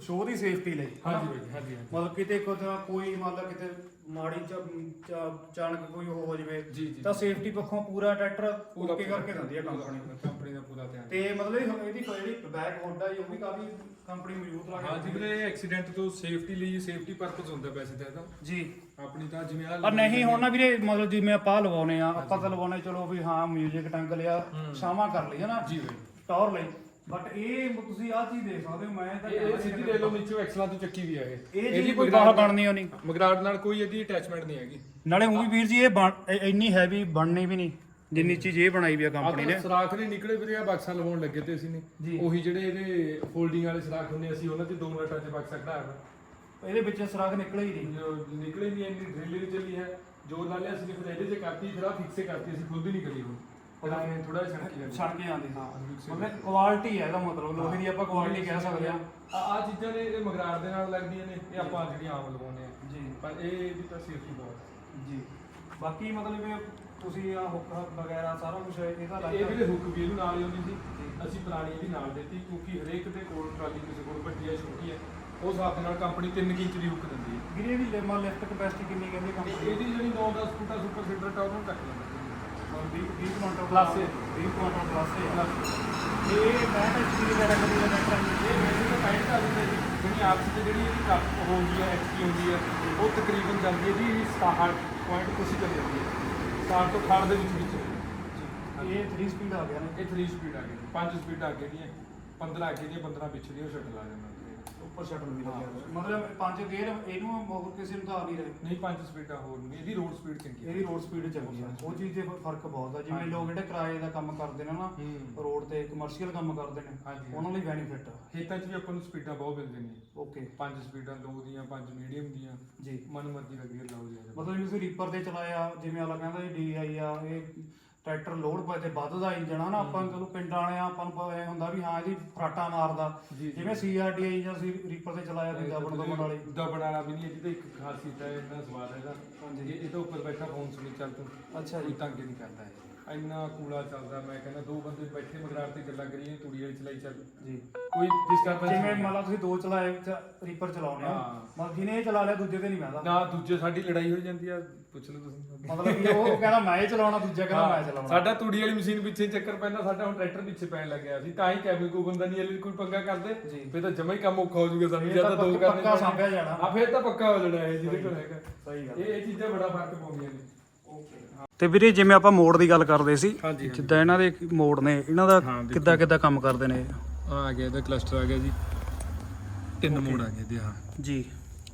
ਸ਼ੋਅ ਦੀ ਸੇਫਟੀ ਲਈ? ਹਾਂਜੀ ਬਾਈ ਹਾਂਜੀ ਹਾਂਜੀ। ਮਤਲਬ ਕਿਤੇ ਕੋਈ ਕੋਈ ਮਤਲਬ ਕਿਤੇ ਮਾੜੀ ਚ- ਚ- ਅਚਾਨਕ ਕੋਈ ਉਹ ਹੋ ਜਵੇ ਜੀ, ਜੀ। ਤਾਂ ਸੇਫਟੀ ਪੱਖੋਂ ਪੂਰਾ ਟਰੈਕਟਰ ਓਕੇ ਕਰਕੇ ਦਿੰਦੀ ਆ ਕੰਪਨੀ ਕੰਪਨੀ ਦਾ ਪੂਰਾ ਧਿਆਨ। ਤੇ ਮਤਲਬ ਇਹ- ਇਹਦੀ ਜਿਹੜੀ ਬੈਕ ਹੁੱਡ ਆ ਜੀ, ਉਹ ਵੀ ਕਾਫੀ ਕੰਪਨੀ ਮੌਜੂਦ ਲਾ ਕੇ ਹਾਂ ਜਿਵੇਂ ਐਕਸੀਡੈਂਟ ਤੋਂ ਸੇਫਟੀ ਲਈ ਸੇਫਟੀ ਪਰਪਸ ਹੁੰਦਾ ਵੈਸੇ ਤਾਂ ਇਹਦਾ ਜੀ। ਆਪਣੀ ਤਾਂ ਜਿਵੇਂ ਆ ਪਰ ਨਹੀਂ ਹੁਣ ਨਾ ਵੀਰੇ ਮਤਲਬ ਜਿਵੇਂ ਆਪਾਂ ਲਵਾਉਨੇ ਆ ਆਪਾਂ ਤਾਂ ਲਵਾਉਨੇ ਚਲੋ ਵੀ ਹਾਂ 뮤직 ਟੰਗ ਲਿਆ ਛਾਵਾਂ ਕਰ ਲਈ ਹਨਾ? ਜੀ ਬਾਈ। ਟੌਰ ਲਈ। ਬਟ ਇਹ ਤੁਸੀਂ ਆਹ ਚੀਜ਼ ਦੇਖ ਸਕਦੇ ਹੋ ਮੈਂ ਤਾਂ ਇਹ ਸਿੱਧੀ ਦੇ ਲੋ ਨੀਚੋਂ ਐਕਸਲਾਂ ਤੋਂ ਚੱਕੀ ਵੀ ਆ ਇਹ। ਇਹ ਜੀ ਕੋਈ ਮਗਰਾਟ ਬਾਹ ਬਣਨੀ ਹੋ ਨਹੀਂ ਮਗਰਾਟ ਨਾਲ ਕੋਈ ਇਹਦੀ ਅਟੈਚਮੈਂਟ ਨਹੀਂ ਹੈਗੀ। ਨਾਲੇ ਉਹ ਵੀ ਵੀਰ ਜੀ ਇਹ ਬਣ- ਇਹ ਇੰਨੀ ਹੈਵੀ ਬਣਨੀ ਵੀ ਨਹੀਂ ਜਿੰਨੀ ਚੀਜ਼ ਇਹ ਬਣਾਈ ਵੀ ਆ ਕੰਪਨੀ ਨੇ। ਆਹ ਸਰਾਖ ਨਹੀਂ ਨਿਕਲੇ ਵੀਰੇ ਆ ਬਕਸਾ ਲਵਾਉਣ ਲੱਗੇ ਤੇ ਅਸੀਂ। ਨੇ ਉਹੀ ਜਿਹੜੇ ਇਹਦੇ ਫੋਲਡਿੰਗ ਵਾਲੇ ਸਰਾਖ ਹੁੰਦੇ ਅਸੀਂ ਉਹਨਾਂ ਤੇ 2 ਮਿੰਟਾਂ 'ਚ ਬਕਸਾ ਕਢਾਇਆ ਇਹਦੇ ਵਿੱਚ ਸੁਰਾਖ ਨਿਕਲੇ ਹੀ ਨਹੀਂ। ਨਿਕਲੇ ਨਹੀਂ ਇੰਨੀ ਡਰਿਲ ਵੀ ਚੱਲੀ ਹੈ। ਜੋ ਲਾ ਲਿਆ ਅਸੀਂ ਫਿਰ ਇਹਦੇ 'ਚ ਕਰਤੀ ਫਿਰ ਆ ਫਿਕਸੇ ਕਰਤੀ ਅਸੀਂ ਖੁਦ ਹੀ ਨਹੀਂ ਕਰੀ ਹੁਣ। ਐਂ ਥੋੜਾ ਜਿਹਾ ਛਣਕੀ ਜਾਂਦੀ। ਛੜ ਕੇ ਆਉਂਦੀ ਹਾਂ, ਮਤਲਬ ਕੁਆਲਿਟੀ ਹੈ ਇਹਦਾ ਮਤਲਬ ਲੋਹੇ ਦੀ ਆਪਾਂ ਕੁਆਲਿਟੀ ਕਹਿ ਸਕਦੇ ਆ ਆ ਚੀਜ਼ਾਂ ਨੇ ਇਹ ਮਗਰਾੜ ਦੇ ਨਾਲ ਲੱਗਦੀਆਂ ਨੇ ਇਹ ਆਪਾਂ ਜਿਹੜੀਆਂ ਆਮ ਲਗਾਉਂਦੇ ਆ ਜੀ। ਪਰ ਇਹ ਇਹਦੀ ਤਾਂ ਸੇਫਟੀ ਬਹੁਤ ਜੀ। ਬਾਕੀ ਮਤਲਬ ਇਹ ਤੁਸੀਂ ਆ ਹੁੱਕ ਵਗੈਰਾ ਸਾਰਾ ਕੁਝ ਇਹਦਾ। ਲੱਗ ਇਹ ਜਿਹੜੇ ਹੁੱਕ ਵੀ ਇਹਨੂੰ ਨਾਲ ਹੀ ਆਉਂਦੀ ਸੀ। ਅਸੀਂ ਪੁਰਾਣੀ ਇਹਦੀ ਨਾਲ ਦਿੱਤੀ ਕਿਉਂਕਿ ਹਰੇਕ ਦੇ ਕੋਲ ਟਰਾਲੀ ਕਿਸੇ ਕੋਲ ਵੱਡੀ ਹੈ ਛੋਟੀ ਹੈ। ਉਸ ਹਿਸਾਬ ਨਾਲ ਕੰਪਨੀ 3 ਇੰਚ ਦੀ ਹੁੱਕ ਦਿੰਦੀ ਹੈ। ਵੀਰੇ ਦੀ ਲੈਮਾ ਲਿਫਟ ਕਪੈਸਿਟੀ ਕਿੰਨੀ ਕਹਿੰਦੀ ਤੇ ਕੰਪਨੀ ਇਹਦੀ ਜਿਹੜੀ 9-10 ਫੁੱਟਾ ਸੁਪਰ ਸੀਡਰ ਟਾਪ ਨੂੰ। ਕੱਟ ਲੈਂਦਾ 20 20 ਕੁਇੰਟਲ Plus ਹੈ। 20 ਕੁਇੰਟਲ ਪਲੱਸ ਹੈ ਇਹ ਮੈਂ ਤਾਂ ਐਚਪੀ ਵਗੈਰਾ ਕਦੀ ਦਾ ਟਰੈਕਟਰ ਇਹ ਵੈਸੇ ਤਾਂ ਕਾਇਟ ਕਰ ਦਿੰਦੇ ਜੀ। ਜਿਹੜੀ ਆਪਸ ਤੇ ਜਿਹੜੀ ਇਹਦੀ ਕੱਪ ਹੁੰਦੀ ਹੈ ਐਚਪੀ ਹੁੰਦੀ ਹੈ ਉਹ ਤਕਰੀਬਨ ਜਾਂਦੀ ਹੈ ਜੀ 67 ਪੁਆਇੰਟ ਕੁਛ ਹੀ ਚੱਲ ਜਾਂਦੀ ਹੈ। 60 ਤੋਂ 68 ਦੇ ਵਿੱਚ ਵਿੱਚ। ਇਹ 3 ਸਪੀਡ ਆ ਗਿਆ ਨੇ। ਇਹ 3 ਸਪੀਡ ਆ ਗਈ। 5 ਸਪੀਡ ਆ ਗਈ ਦੀਆਂ 15 ਅੱਗੇ ਦੀਆਂ 15 ਪਿੱਛੇ ਦੀਆਂ ਉਹ ਸ਼ਟਲ ਆ ਜਾਂਦਾ ਉੱਪਰ ਸ਼ਟਲ ਵੀ ਲੱਗਿਆ ਹੋਇਆ। ਮਤਲਬ ਪੰਜ ਗੇਅਰ ਇਹਨੂੰ ਹੋਰ ਕਿਸੇ ਨੂੰ ਆ ਨਹੀਂ ਰਹੇ ਨਹੀਂ ਪੰਜ ਸਪੀਡਾਂ ਹੋਰ ਨਹੀਂ। ਇਹਦੀ ਰੋਡ ਸਪੀਡ ਚੰਗੀ ਹੈ ਇਹਦੀ ਰੋਡ ਸਪੀਡ ਚੰਗੀ ਆ। ਉਹ ਚੀਜ਼ ਦੇ ਫ਼ਰਕ ਬਹੁਤ ਆ। ਜਿਵੇਂ। ਲੋਕ ਜਿਹੜੇ ਕਿਰਾਏ ਦਾ ਕੰਮ ਕਰਦੇ ਨੇ ਨਾ ਹੂੰ। ਰੋਡ ਤੇ ਕਮਰਸ਼ੀਅਲ ਕੰਮ ਕਰਦੇ ਨੇ ਹਾਂਜੀ। ਉਹਨਾਂ ਲਈ ਬੈਨੀਫਿਟ ਆ। ਖੇਤਾਂ 'ਚ ਵੀ ਆਪਾਂ ਨੂੰ ਸਪੀਡਾਂ ਬਹੁਤ ਮਿਲਦੀਆਂ ਨੇ ਓਕੇ। ਪੰਜ ਸਪੀਡਾਂ ਦੋ ਦੀਆਂ ਪੰਜ ਮੀਡੀਅਮ ਦੀਆਂ। ਜੀ। ਮਨ ਮਰਜ਼ੀ ਦਾ ਗੇਅਰ ਲਾਓ ਜੀ ਮਤਲਬ ਜੇ ਤੁਸੀਂ ਰੀਪਰ ਤੇ ਚਲਾਇਆ ਜਿਵੇਂ ਆਲਾ ਕਹਿੰਦਾ ਜੀ ਡੀਆਈ ਆ ਇਹ ਟਰੈਕਟਰ ਲੋਡ ਪਏ ਤੇ ਵੱਧਦਾ ਇੰਜਣ ਆ ਨਾ ਆਪਾਂ ਨੂੰ ਪਿੰਡਾਂ ਵਾਲੇ ਆ ਆਪਾਂ ਨੂੰ ਇਹ ਹੁੰਦਾ ਵੀ ਹਾਂ ਇਹਦੀ ਫਰਾਟਾ ਮਾਰਦਾ। ਜਿਵੇਂ ਸੀਆਰਡੀਆਈ ਜਾਂ ਸੀ ਰੀਪਰ ਤੇ ਚਲਾਇਆ ਤੁਸੀਂ ਦਬਣ ਦਬਣ ਵਾਲੀ। ਦਬਣ ਵਾਲਾ ਵੀ ਨਹੀਂ ਇਹਦੀ ਤਾਂ ਇੱਕ ਖਾਸੀਅਤ ਹੈ ਇੰਨਾ ਸਵਾਦ ਹੈ ਇਹਦਾ ਹਾਂਜੀ। ਇਹ ਇਹ ਤਾਂ ਉੱਪਰ ਬੈਠਾ ਫੋਨ ਸੁਣੀ ਚੱਲ ਤੂੰ। ਅੱਛਾ ਜੀ। ਤੰਗ ਨਹੀਂ ਕਰਦਾ ਇੰਨਾ ਕੂਲਾ ਚੱਲਦਾ ਮੈਂ ਕਹਿੰਦਾ ਦੋ ਬੰਦੇ ਬੈਠੇ ਮਗਰਾਰ ਤੇ ਗੱਲਾਂ ਕਰੀਏ ਤੂੜੀ ਵਾਲੀ ਚਲਾਈ ਚੱਲ। ਜੀ। ਕੋਈ ਡਿਸਟਰਬੈਂਸ ਜਿਵੇਂ ਮੰਨ ਲਓ ਤੁਸੀਂ ਦੋ ਚਲਾਏ ਰੀਪਰ ਚਲਾਉਣੇ ਆ। ਮਤਲਬ ਜਿਹਨੇ ਚਲਾ ਲਿਆ ਦੂਜੇ ਤੇ ਨਹੀਂ ਬਹਿੰਦਾ। ਨਾ ਦੂਜੇ ਸਾਡੀ ਲੜਾਈ ਹੋ ਜਾਂਦੀ ਆ। ਪੁੱਛ ਲਓ ਤੁਸੀਂ। ਮਤਲਬ ਕਿ ਉਹ ਕਹਿੰਦਾ ਮੈਂ ਇਹ ਚਲਾਉਣਾ ਦੂਜਾ ਕਹਿੰਦਾ ਮੈਂ ਚਲਾਉਣਾ। ਸਾਡਾ ਤੂੜੀ ਵਾਲੀ ਮਸ਼ੀਨ ਪਿੱਛੇ ਚੱਕਰ ਪੈਂਦਾ ਸਾਡਾ ਹੁਣ ਟਰੈਕਟਰ ਪਿੱਛੇ ਪੈਣ ਲੱਗਿਆ ਸੀ। ਤਾਂ ਹੀ ਕੈਬਲ ਕੋ ਬੰਦਾ ਨਹੀਂ ਹਲੇ ਕੋਈ ਪੰਗਾ ਕਰਦੇ। ਜੀ। ਫਿਰ ਤਾਂ ਜਮਾ ਹੀ ਕੰਮ ਔਖਾ ਹੋ ਜਾਊਗਾ ਸਾਨੂੰ ਇਹ ਜ਼ਿਆਦਾ ਤਾਂ ਦੋ ਪੱਕਾ- ਕਰਨੇ ਪੱਕਾ। ਸਾਂਭਿਆ ਜਾਣਾ। ਆ ਫਿਰ ਤਾਂ ਪੱਕਾ ਹੋ ਜਾਣਾ ਇਹ ਜਿਹਦੇ ਕੋਲ ਹੈਗਾ। ਸਹੀ ਗੱਲ ਇਹ ਇਹ ਚੀਜ਼ਾਂ ਬੜਾ ਫ਼ਰਕ ਪਾਉਂਦੀਆਂ ਨੇ। ਤੇ ਵੀਰੇ ਜਿਵੇਂ ਆਪਾਂ ਮੋੜ ਦੀ ਗੱਲ ਕਰਦੇ ਸੀ ਹਾਂਜੀ ਜਿੱਦਾਂ ਇਹਨਾਂ ਦੇ ਮੋੜ ਨੇ ਇਹਨਾਂ ਦਾ ਹਾਂ। ਕਿੱਦਾਂ ਕਿੱਦਾਂ ਕੰਮ ਕਰਦੇ ਨੇ? ਆ ਗਿਆ ਇਹਦਾ ਕਲਸਟਰ ਆ ਗਿਆ ਜੀ। ਤਿੰਨ ਮੋਡ ਆ ਗਏ ਇਹਦੇ ਹਾਂ। ਜੀ।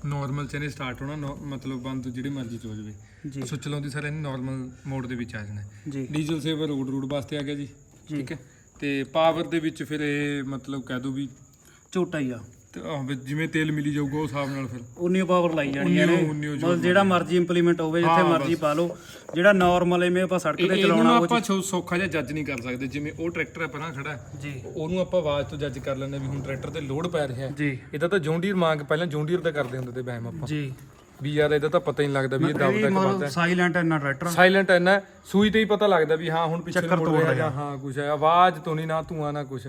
ਨਾਰਮਲ ਚ ਇਹਨੇ ਸਟਾਰਟ ਹੋਣਾ ਨੋ- ਮਤਲਬ ਬੰਦ ਜਿਹੜੀ ਮਰਜ਼ੀ ਚ ਹੋ ਜਾਵੇ। ਜੀ। ਸੁੱਚ ਲਾਉਂਦੀ ਸਾਰ ਇਹਨੇ ਨਾਰਮਲ ਮੋਡ ਦੇ ਵਿੱਚ ਆ ਜਾਣਾ। ਜੀ। ਡੀਜ਼ਲ ਸੇਵਰ ਰੋਡ ਰੂਟ ਵਾਸਤੇ ਆ ਗਿਆ ਜੀ ਜੀ। ਠੀਕ ਹੈ? ਤੇ ਪਾਵਰ ਦੇ ਵਿੱਚ ਫਿਰ ਇਹ ਮਤਲਬ ਕਹਿ ਦੋ ਵੀ ਝੋਟਾ ਹੀ ਆ। ਤੇ ਆਹ ਵੀ ਜਿਵੇਂ ਤੇਲ ਮਿਲੀ ਜਾਊਗਾ ਉਸ ਹਿਸਾਬ ਨਾਲ ਫਿਰ। ਉਨੀ ਪਾਵਰ ਲਾਈ ਜਾਣੀ ਹੈ ਉਨੀ- ਉਨੀ ਉਹ ਜਿਹੜਾ ਮਰਜ਼ੀ ਇੰਪਲੀਮੈਂਟ ਹੋਵੇ ਜਿੱਥੇ ਹਾਂ, ਮਰਜ਼ੀ ਪਾ ਲਓ। ਜਿਹੜਾ ਨਾਰਮਲ ਐਵੇਂ ਆਪਾਂ ਸੜਕ ਤੇ ਇਹਨੂੰ ਚਲਾਉਣਾ ਨਾ ਉਹ ਆਪਾਂ ਛੋ- ਸੌਖਾ ਜਿਹਾ ਜੱਜ ਨਹੀਂ ਕਰ ਸਕਦੇ। ਜਿਵੇਂ ਉਹ ਟਰੈਕਟਰ ਹੈ ਪਰਾਂ ਖੜਾ ਹੈ, ਜੀ। ਉਹਨੂੰ ਆਪਾਂ ਆਵਾਜ਼ ਤੋਂ ਜੱਜ ਕਰ ਲੈਂਦੇ ਵੀ ਹੁਣ ਟਰੈਕਟਰ ਤੇ ਲੋਡ ਪੈ ਰਿਹਾ ਹੈ। ਜੀ। ਇਹਦਾ ਤਾਂ ਜੌਂਡੀਅਰ ਮੰਗ ਪਹਿਲਾਂ ਜੌਂਡੀਅਰ ਦਾ ਕਰਦੇ ਹੁੰਦੇ ਤੇ ਬੈਮ ਆਪਾਂ। ਜੀ। ਵੀ ਯਾਰ ਇਹਦਾ ਤਾਂ ਪਤਾ ਹੀ ਨਹੀਂ ਲੱਗਦਾ ਵੀ ਇਹ ਇਹ ਦਬਦਾ ਕਿ ਮਤਲਬ ਸਾਇਲੈਂਟ ਇੰਨਾ ਟਰੈਕਟਰ ਸਾਇਲੈਂਟ ਨਾ ਸੂਈ ਤੇ ਹੀ ਪਤਾ ਲੱਗਦਾ ਵੀ ਹਾਂ ਹੁਣ ਪਿੱਛੇ ਨੂੰ ਮੁੜ ਰਿਹਾ। ਜਾਂ ਹਾਂ ਕੁਝ ਹੈ। ਆਵਾਜ਼ ਤੋਂ ਨਹੀਂ ਨਾ ਧੂਆਂ ਨਾ ਕੁਝ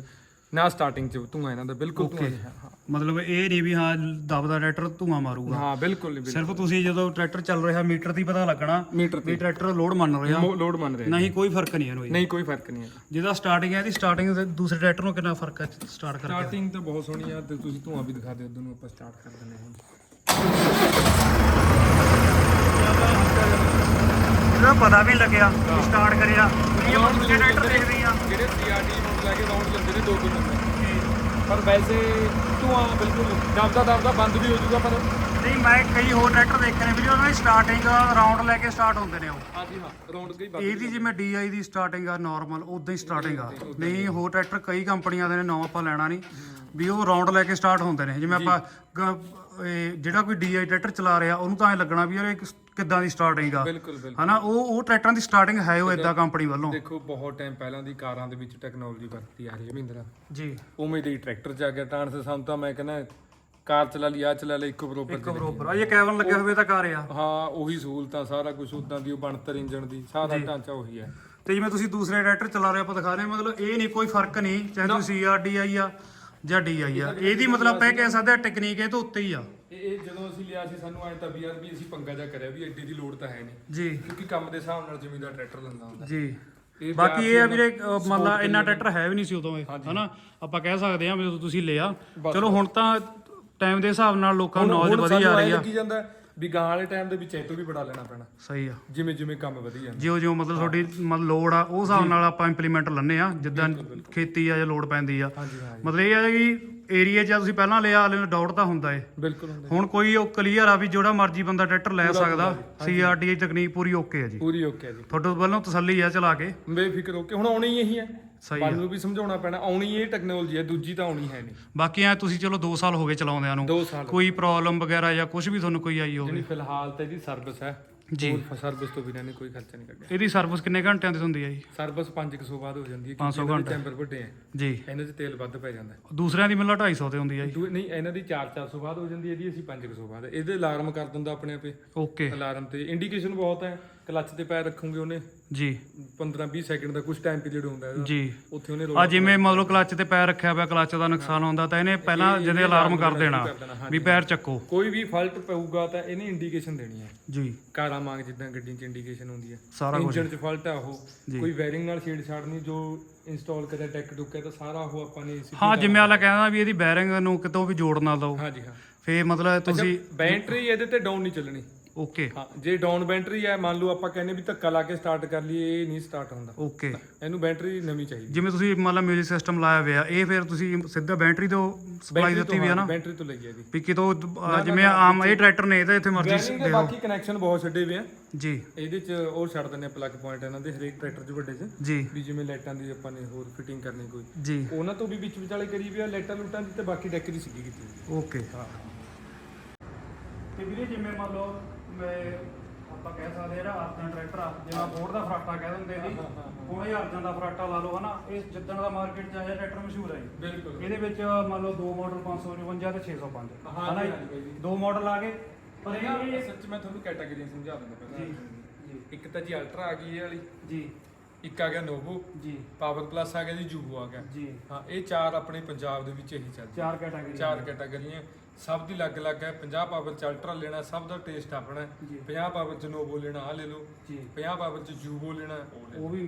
ਨਾ ਸਟਾਰਟਿੰਗ ਚ ਧੂਆਂ ਇਹਨਾਂ ਦਾ ਬਿਲਕੁਲ ਧੂਆਂ ਨਹੀਂ ਹੈ। ਮਤਲਬ ਇਹ ਨਹੀਂ ਵੀ ਹਾਂ ਦਬਦਾ ਟਰੈਕਟਰ ਧੂਆਂ ਮਾਰੂਗਾ। ਹਾਂ ਬਿਲਕੁਲ ਨਹੀਂ ਬਿਲਕੁਲ। ਸਿਰਫ ਤੁਸੀਂ ਜਦੋਂ ਟਰੈਕਟਰ ਚੱਲ ਰਿਹਾ ਮੀਟਰ ਤੇ ਹੀ ਪਤਾ ਲੱਗਣਾ ਮੀਟਰ ਵੀ ਟਰੈਕਟਰ ਲੋਡ ਮੰਨ ਰਿਹਾ। ਲੋਡ ਮੰਨ ਰਿਹਾ। ਨਹੀਂ ਕੋਈ ਫ਼ਰਕ ਨਹੀਂ ਇਹਨੂੰ ਜੀ। ਨਹੀਂ ਕੋਈ ਫ਼ਰਕ ਨਹੀਂ ਹੈ ਜਿਹਦਾ ਸਟਾਰਟਿੰਗ ਹੈ ਇਹਦੀ ਸਟਾਰਟਿੰਗ ਤੇ ਦੂਸਰੇ ਟਰੈਕਟਰ ਨੂੰ ਕਿੰਨਾ ਫ਼ਰਕ ਹੈ ਸਟਾਰਟ ਕਰਕੇ। ਸਟਾਰਟਿੰਗ ਤਾਂ ਬਹੁਤ ਸੋਹਣੀ ਆ ਤੇ ਤੁਸੀਂ ਧੂਆਂ ਵੀ ਦਿਖਾ ਦਿਓ ਉਦੋਂ ਨੂੰ ਆਪਾਂ ਸਟਾਰਟ ਕਰ ਦਿੰਦੇ ਹਾਂ। ਇਹਦਾ ਪਤਾ ਵੀ ਨੀ ਲੱਗਿਆ ਸਟਾਰਟ ਕਰਿਆ। ਇਹ ਆਪਾਂ ਦੂਜੇ ਟਰੈਕਟਰ ਦੇਖਦੇ ਆ। ਜਿਹੜੇ ਸੀਆਰਟੀ ਨੂੰ ਲੈ ਕੇ ਰਾਉਂਡ ਜਾਂਦੇ ਨੇ ਦੋ ਤਿੰਨ ਨੰਬਰ ਪਰ ਵੈਸੇ ਧੂਆਂ ਬਿਲਕੁਲ ਦਬਦਾ ਦਬਦਾ ਬੰਦ ਵੀ ਹੋ ਜਾਊਗਾ ਪਰ ਨਹੀਂ ਮੈਂ ਕਈ ਹੋਰ ਟਰੈਕਟਰ ਦੇਖੇ ਨੇ ਵੀਡੀਓ ਉਹਨਾਂ ਦੀ ਸਟਾਰਟਿੰਗ ਰਾਉਂਡ ਲੈ ਕੇ ਸਟਾਰਟ ਹੁੰਦੇ ਨੇ ਉਹ। ਹਾਂਜੀ ਹਾਂ ਰਾਉਂਡ ਕਈ ਬੰਦ ਇਹਦੀ ਜਿਵੇਂ DI ਦੀ ਸਟਾਰਟਿੰਗ ਆ ਨਾਰਮਲ ਉਦਾਂ ਹੀ ਸਟਾਰਟਿੰਗ ਆ। ਨਹੀਂ ਹੋਰ ਟਰੈਕਟਰ ਕਈ ਕੰਪਨੀਆਂ ਦੇ ਨੇ ਨਾਂ ਆਪਾਂ ਲੈਣਾ ਨਹੀਂ ਵੀ ਉਹ ਰਾਉਂਡ ਲੈ ਕੇ ਸਟਾਰਟ ਹੁੰਦੇ ਨੇ। ਜਿਵੇਂ ਆਪਾਂ ਜਿਹੜਾ ਕੋਈ DI ਟਰੈਕਟਰ ਚਲਾ ਰਿਹਾ ਉਹਨੂੰ ਤਾਂ ਐ ਲੱਗਣਾ ਵੀ ਯਾਰ ਇਹ ਕਿਸ- ਕਿੱਦਾਂ ਦੀ ਸਟਾਰਟਿੰਗ ਆ? ਬਿਲਕੁਲ ਬਿਲਕੁਲ। ਹਨਾ ਉਹ ਉਹ ਟਰੈਕਟਰਾਂ ਦੀ ਸਟਾਰਟਿੰਗ ਹੈ ਉਹ ਇਦਾਂ ਕੰਪਨੀ ਵੱਲੋਂ। ਦੇਖੋ ਬਹੁਤ ਟਾਈਮ ਪਹਿਲਾਂ ਦੀ ਕਾਰਾਂ ਦੇ ਵਿੱਚ ਟੈਕਨੋਲੋਜੀ ਵਰਤੀ ਆ ਰਹੀ ਹੈ ਮਹਿੰਦਰਾ ਜੀ। ਉਵੇਂ ਦੇ ਟਰੈਕਟਰ ਚ ਆ ਗਿਆ ਟਾਂਸ ਸਾਨੂੰ ਤਾਂ ਮੈਂ ਕਹਿੰਦਾ ਕਾਰ ਚਲਾ ਲਈ ਆ ਚਲਾ ਲਈ ਇੱਕੋ ਬਰੋਬਰ ਇੱਕ ਬਰੋਬਰ ਆ ਇਹ ਕੈਬਨ ਲੱਗਿਆ ਹੋਵੇ ਤਾਂ ਕਾਰ ਆ। ਹਾਂ ਉਹੀ ਸਹੂਲਤਾਂ ਸਾਰਾ ਕੁਝ ਉਦਾਂ ਦੀ ਉਹ ਬਣਤਰ ਇੰਜਣ ਦੀ ਸਾਰਾ ਢਾਂਚਾ ਉਹੀ ਹੈ ਤੇ ਜਿਵੇਂ ਤੁਸੀਂ ਦੂਸਰੇ ਟਰੈਕਟਰ ਚਲਾ ਰਹੇ ਆਪਾਂ ਦਿਖਾ ਰਹੇ ਹਾਂ, ਮਤਲਬ ਇਹ ਨਹੀਂ ਕੋਈ ਫ਼ਰਕ ਨਹੀਂ ਚਾਹੇ ਤੁਸੀਂ CRDI ਆ ਜਾਂ DI ਆ। ਇਹਦੀ ਮਤਲਬ ਆਪਾਂ ਇਹ ਕਹਿ ਸਕਦੇ ਆ ਟੈਕਨੀਕ ਇਹ ਤੋਂ ਉੱਤੇ ਹੀ ਆ। ਇਹ ਇਹ ਜਦੋਂ ਅਸੀਂ ਲਿਆ ਸੀ ਸਾਨੂੰ ਐਂ ਤਾਂ ਵੀ ਯਾਰ ਵੀ ਅਸੀਂ ਪੰਗਾ ਜਾ ਕਰਿਆ ਵੀ ਐਡੀ ਦੀ ਲੋੜ ਤਾਂ ਹੈ ਨਹੀਂ। ਜੀ। ਕਿਉਂਕਿ ਕੰਮ ਦੇ ਹਿਸਾਬ ਨਾਲ ਜ਼ਮੀਨ ਦਾ ਟਰੈਕਟਰ ਲੈਂਦਾ ਹੁੰਦਾ। ਜੀ। ਇਹ ਬਾਕੀ ਇਹ ਆ ਵੀਰੇ ਮੰਨ ਲਾ ਇੰਨਾ ਟਰੈਕਟਰ ਹੈ ਵੀ ਨਹੀਂ ਸੀ ਉਦੋਂ ਇਹ ਹਨਾ? ਆਪਾਂ ਕਹਿ ਸਕਦੇ ਹਾਂ ਵੀ ਜਦੋਂ ਤੁਸੀਂ ਲਿਆ। ਚਲੋ ਹੁਣ ਤਾਂ ਟਾਈਮ ਦੇ ਹਿਸਾਬ ਨਾਲ ਲੋਕਾਂ ਨੂੰ ਨੌਲੇਜ ਵਧੀ ਜਾ ਰਹੀ ਆ। ਲੱਗੀ ਜਾਂਦਾ ਵੀ ਗਾਂ ਵਾਲੇ ਟਾਈਮ ਦੇ ਵਿੱਚ ਇਹ ਤੋਂ ਵੀ ਬੜਾ ਲੈਣਾ ਪੈਣਾ। ਸਹੀ ਆ। ਜਿਵੇਂ ਜਿਵੇਂ ਕੰਮ ਵਧੀ ਜਾਂਦਾ। ਜਿਉਂ ਜਿਉਂ ਮਤਲਬ ਤੁਹਾਡੀ ਮਤਲਬ ਲੋੜ ਆ ਉਹ ਹਿਸਾਬ ਨਾਲ ਆਪਾਂ ਇੰਪਲੀਮੈਂਟ ਲੰਨੇ ਆ ਜਿੱਦਾਂ ਖੇਤੀ ਆ ਜਾਂ ਲੋੜ ਪੈਂਦੀ ਆ। ਹਾਂਜੀ ਮਤਲਬ ਇਹ ਆ ਕਿ ਏਰੀਆ 'ਚ ਤੁਸੀਂ ਪਹਿਲਾਂ ਲਿਆ ਹਾਲੇ ਨੂੰ ਡਾਊਟ ਤਾਂ ਹੁੰਦਾ ਏ। ਬਿਲਕੁਲ ਹੁੰਦਾ ਹੁਣ ਕੋਈ ਉਹ ਕਲੀਅਰ ਆ ਵੀ ਜਿਹੜਾ ਮਰਜ਼ੀ ਬੰਦਾ ਟਰੈਕਟਰ ਲੈ ਸਕਦਾ ਸੀਆਰਡੀਆਈ ਤਕਨੀਕ ਪੂਰੀ ਓਕੇ ਹੈ ਜੀ। ਪੂਰੀ ਓਕੇ ਜੀ। ਤੁਹਾਡੇ ਵੱਲੋਂ ਤਸੱਲੀ ਆ ਚਲਾ ਕੇ। ਬੇਫਿਕਰ ਓਕੇ ਹੁਣ ਆਉਣੀ ਇਹੀ ਹੈ ਸਹੀ ਮਨ ਨੂੰ ਵੀ ਸਮਝਾਉਣਾ ਪੈਣਾ ਆਉਣੀ ਇਹ ਟੈਕਨੋਲੋਜੀ ਹੈ ਦੂਜੀ ਤਾਂ ਆਉਣੀ ਹੈ ਨਹੀਂ। ਬਾਕੀ ਐ ਤੁਸੀਂ ਚਲੋ 2 ਸਾਲ ਹੋ ਗਏ ਚਲਾਉਂਦਿਆਂ ਨੂੰ। 2 ਸਾਲ ਕੋਈ ਪ੍ਰੋਬਲਮ ਵਗੈਰਾ ਜਾਂ ਕੁਝ ਵੀ ਤੁਹਾਨੂੰ ਕੋਈ ਆਈ ਹੋਵੇ। ਜਿਹੜੀ ਫਿਲਹਾਲ ਤਾਂ ਇਹਦੀ ਸਰਵਿਸ ਹੈ। ਜੀ। ਹੋਰ ਸਰਵਿਸ ਤੋਂ ਬਿਨਾਂ ਨੇ ਕੋਈ ਖਰਚਾ ਨਹੀਂ ਕੱਢਿਆ। ਇਹਦੀ ਸਰਵਿਸ ਕਿੰਨੇ ਘੰਟਿਆਂ ਦੀ ਹੁੰਦੀ ਹੈ ਜੀ? ਸਰਵਿਸ 500 ਬਾਅਦ ਹੋ ਜਾਂਦੀ ਹੈ 500 ਇਹਨਾਂ ਦੇ ਟੈਂਪਰ ਵੱਡੇ ਹੈ ਜੀ। ਇਹਨਾਂ 'ਚ ਤੇਲ ਵੱਧ ਪੈ ਜਾਂਦਾ। ਦੂਸਰਿਆਂ ਦੀ ਮਿਲਣਾ 250 ਤੇ ਹੁੰਦੀ ਹੈ ਜੀ। ਨਹੀਂ ਇਹਨਾਂ ਦੀ 4-400 ਬਾਅਦ ਹੋ ਜਾਂਦੀ ਹੈ ਇਹਦੀ ਅਸੀਂ 500 ਬਾਅਦ। ਇਹਦੇ ਅਲਾਰਮ ਕਰ ਦਿੰਦਾ ਆਪਣੇ ਆਪੇ। ਓਕੇ ਅਲਾਰਮ ਤੇ ਇੰਡੀਕੇਸ਼ਨ ਬਹੁਤ ਹੈ। ਕਲੱਚ ਤੇ ਪੈਰ ਰੱਖੂਗੇ ਉਹਨੇ। ਜੀ। 15-20 ਸੈਕਿੰਡ ਦਾ ਕੁਝ ਟਾਈਮ ਪੀਰੀਅਡ ਹੁੰਦਾ ਇਹਦਾ। ਜੀ। ਉੱਥੇ ਉਹਨੇ ਆ ਜਿਵੇਂ ਮਤਲਬ ਕਲੱਚ ਤੇ ਪੈਰ ਰੱਖਿਆ ਪਿਆ ਕਲੱਚ ਦਾ ਨੁਕਸਾਨ ਹੁੰਦਾ ਤਾਂ ਇਹਨੇ ਪਹਿਲਾਂ ਜਦੇ ਅਲਾਰਮ ਕਰ ਦੇਣਾ ਵੀ ਪੈਰ ਚੱਕੋ। ਕੋਈ ਵੀ ਫਾਲਟ ਪਊਗਾ ਤਾਂ ਇਹਨੇ ਇੰਡੀਕੇਸ਼ਨ ਦੇਣੀ ਹੈ ਜੀ। ਕਾਰਾਂ ਵਾਂਗ ਜਿੱਦਾਂ ਗੱਡੀ 'ਚ ਇੰਡੀਕੇਸ਼ਨ ਹੁੰਦੀ ਹੈ ਸਾਰਾ ਕੁਝ। ਇੰਜਨ 'ਚ ਫਾਲਟ ਹੈ ਉਹ। ਕੋਈ ਵਾਇਰਿੰਗ ਨਾਲ ਛੇੜਛਾੜ ਨਹੀਂ ਜੋ ਇੰਸਟਾਲ ਕਰਿਆ ਟੈਕ ਟੁੱਕ ਹੈ ਤਾਂ ਸਾਰਾ ਉਹ ਆਪਾਂ ਨੇ ਹਾਂ ਜਿਵੇਂ ਵਾਲਾ ਕਹਿੰਦਾ ਵੀ ਇਹਦੀ ਬੈਰਿੰਗ ਨੂੰ ਕਿਤੋਂ ਵੀ ਜੋੜ ਨਾ ਦਿਓ ਹਾਂਜੀ ਹਾਂ। ਫੇ ਮਤਲਬ ਤੁਸੀਂ ਬੈਟਰੀ ਇਹਦੇ ਤੇ ਡਾਊਨ ਨਹੀਂ ਚੱਲਣੀ। ਓਕੇ ਹਾਂ ਜੇ ਡਾਊਨ ਬੈਟਰੀ ਹੈ ਮੰਨ ਲਓ ਆਪਾਂ ਕਹਿੰਦੇ ਵੀ ਧੱਕਾ ਲਾ ਕੇ ਸਟਾਰਟ ਕਰ ਲਈਏ ਇਹ ਨਹੀਂ ਸਟਾਰਟ ਹੁੰਦਾ। ਓਕੇ ਇਹਨੂੰ ਬੈਟਰੀ ਨਵੀਂ ਚਾਹੀਦੀ। ਜਿਵੇਂ ਤੁਸੀਂ ਮੰਨ ਲਾ ਮਿਊਜ਼ਿਕ ਸਿਸਟਮ ਲਾਇਆ ਹੋਇਆ ਇਹ ਫਿਰ ਤੁਸੀਂ ਸਿੱਧਾ ਬੈਟਰੀ ਤੋਂ ਸਪਲਾਈ ਦਿੱਤੀ ਵੀ ਹੈ ਨਾ? ਬੈਟਰੀ ਤੋਂ ਲਈ ਹੈ ਜੀ। ਵੀ ਕਿਤੋਂ ਜਿਵੇਂ ਆਮ ਇਹ ਟਰੈਕਟਰ ਨੇ ਇਹ ਤਾਂ ਇੱਥੇ ਮਰਜ਼ੀ ਦੇ ਬਾਕੀ ਕਨੈਕਸ਼ਨ ਬਹੁਤ ਛੱਡੇ ਹੋਏ ਆ। ਜੀ। ਇਹਦੇ ਚ ਉਹ ਛੱਡ ਦਿੰਦੇ ਪਲੱਗ ਪੁਆਇੰਟ ਇਹਨਾਂ ਦੇ ਹਰੇਕ ਟਰੈਕਟਰ 'ਚ ਵੱਡੇ 'ਚ। ਜੀ। ਵੀ ਜਿਵੇਂ ਲਾਈਟਾਂ ਦੀ ਆਪਾਂ ਨੇ ਹੋਰ ਫਿਟਿੰਗ ਕਰਨੀ ਕੋਈ। ਜੀ। ਉਹਨਾਂ ਤੋਂ ਵੀ ਵਿੱਚ ਵਿਚਾਲੇ ਕਰੀ ਵੀ ਆ ਲਾਈਟਾਂ ਲੂਟਾਂ ਦੀ ਤੇ ਬਾਕੀ ਡੈਕ ਦੀ ਸਿੱਧੀ ਕੀਤੀ ਓਕੇ ਹਾਂ। ਤੇ ਵੀਰੇ ਜਿਵੇਂ ਮੰਨ ਲਓ ਮੈਂ ਆਪਾਂ ਕਹਿ ਸਕਦੇ ਆ ਅਰਜਨ ਟਰੈਕਟਰ ਆ ਜਿਵੇਂ ਬੋਰਡ ਦਾ ਫਰਾਟਾ ਕਹਿ ਦਿੰਦੇ ਸੀ ਹੁਣ ਇਹ ਅਰਜਨ ਦਾ ਫਰਾਟਾ ਲਾ ਲਓ ਹਨਾ ਇਹ ਜਿੱਦਣ ਦਾ ਮਾਰਕੀਟ 'ਚ ਆਇਆ ਟਰੈਕਟਰ ਮਸ਼ਹੂਰ ਹੈ ਜੀ। ਬਿਲਕੁਲ। ਇਹਦੇ ਵਿੱਚ ਮੰਨ ਲਓ ਦੋ ਮਾਡਲ 555 ਤੇ 605 ਹਾਂ ਹਨਾ ਜੀ, ਜੀ? ਹਾਂ ਜੀ। ਬਾਈ ਜੀ। ਦੋ ਮਾਡਲ ਆ ਗਏ ਪਰ ਪਰ ਇਹ ਇਹ ਸੱਚ ਮੈਂ ਤੁਹਾਨੂੰ ਕੈਟਾਗਰੀਆਂ ਸਮਝਾ ਦਿੰਦਾ ਪਹਿਲਾਂ। ਜੀ ਜੀ ਇੱਕ ਤਾਂ ਜੀ ਅਲਟਰਾ ਆ ਗਈ ਇਹ ਵਾਲੀ ਜੀ। ਇੱਕ ਆ ਗਿਆ ਨੋਵੋ ਜੀ। ਪਾਵਰ ਪਲੱਸ ਆ ਗਿਆ ਜੀ ਜੂਬੋ ਆ ਗਿਆ। ਜੀ। ਹਾਂ ਇਹ ਚਾਰ ਆਪਣੇ ਪੰਜਾਬ ਦੇ ਵਿੱਚ ਇਹੀ ਚੱਲਦੀ ਚਾਰ ਕੈਟਾਗਰੀ ਚਾਰ ਕੈਟਾਗਰੀਆਂ ਸਭ ਦੀ ਅਲੱਗ-ਅਲੱਗ ਹੈ 50 ਪਾਵਰ ਚ ਅਲਟਰਾ ਲੈਣਾ ਸਭ ਦਾ ਟੇਸਟ ਆਪਣਾ ਹੈ। ਜੀ 50 ਪਾਵਰ ਚ ਨੋਵੋ ਲੈਣਾ ਆ ਲੈ ਲਓ ਜੀ 50 ਪਾਵਰ ਚ ਜੂਬੋ ਲੈਣਾ ਉਹ ਲੈ ਲਓ। ਉਹ ਵੀ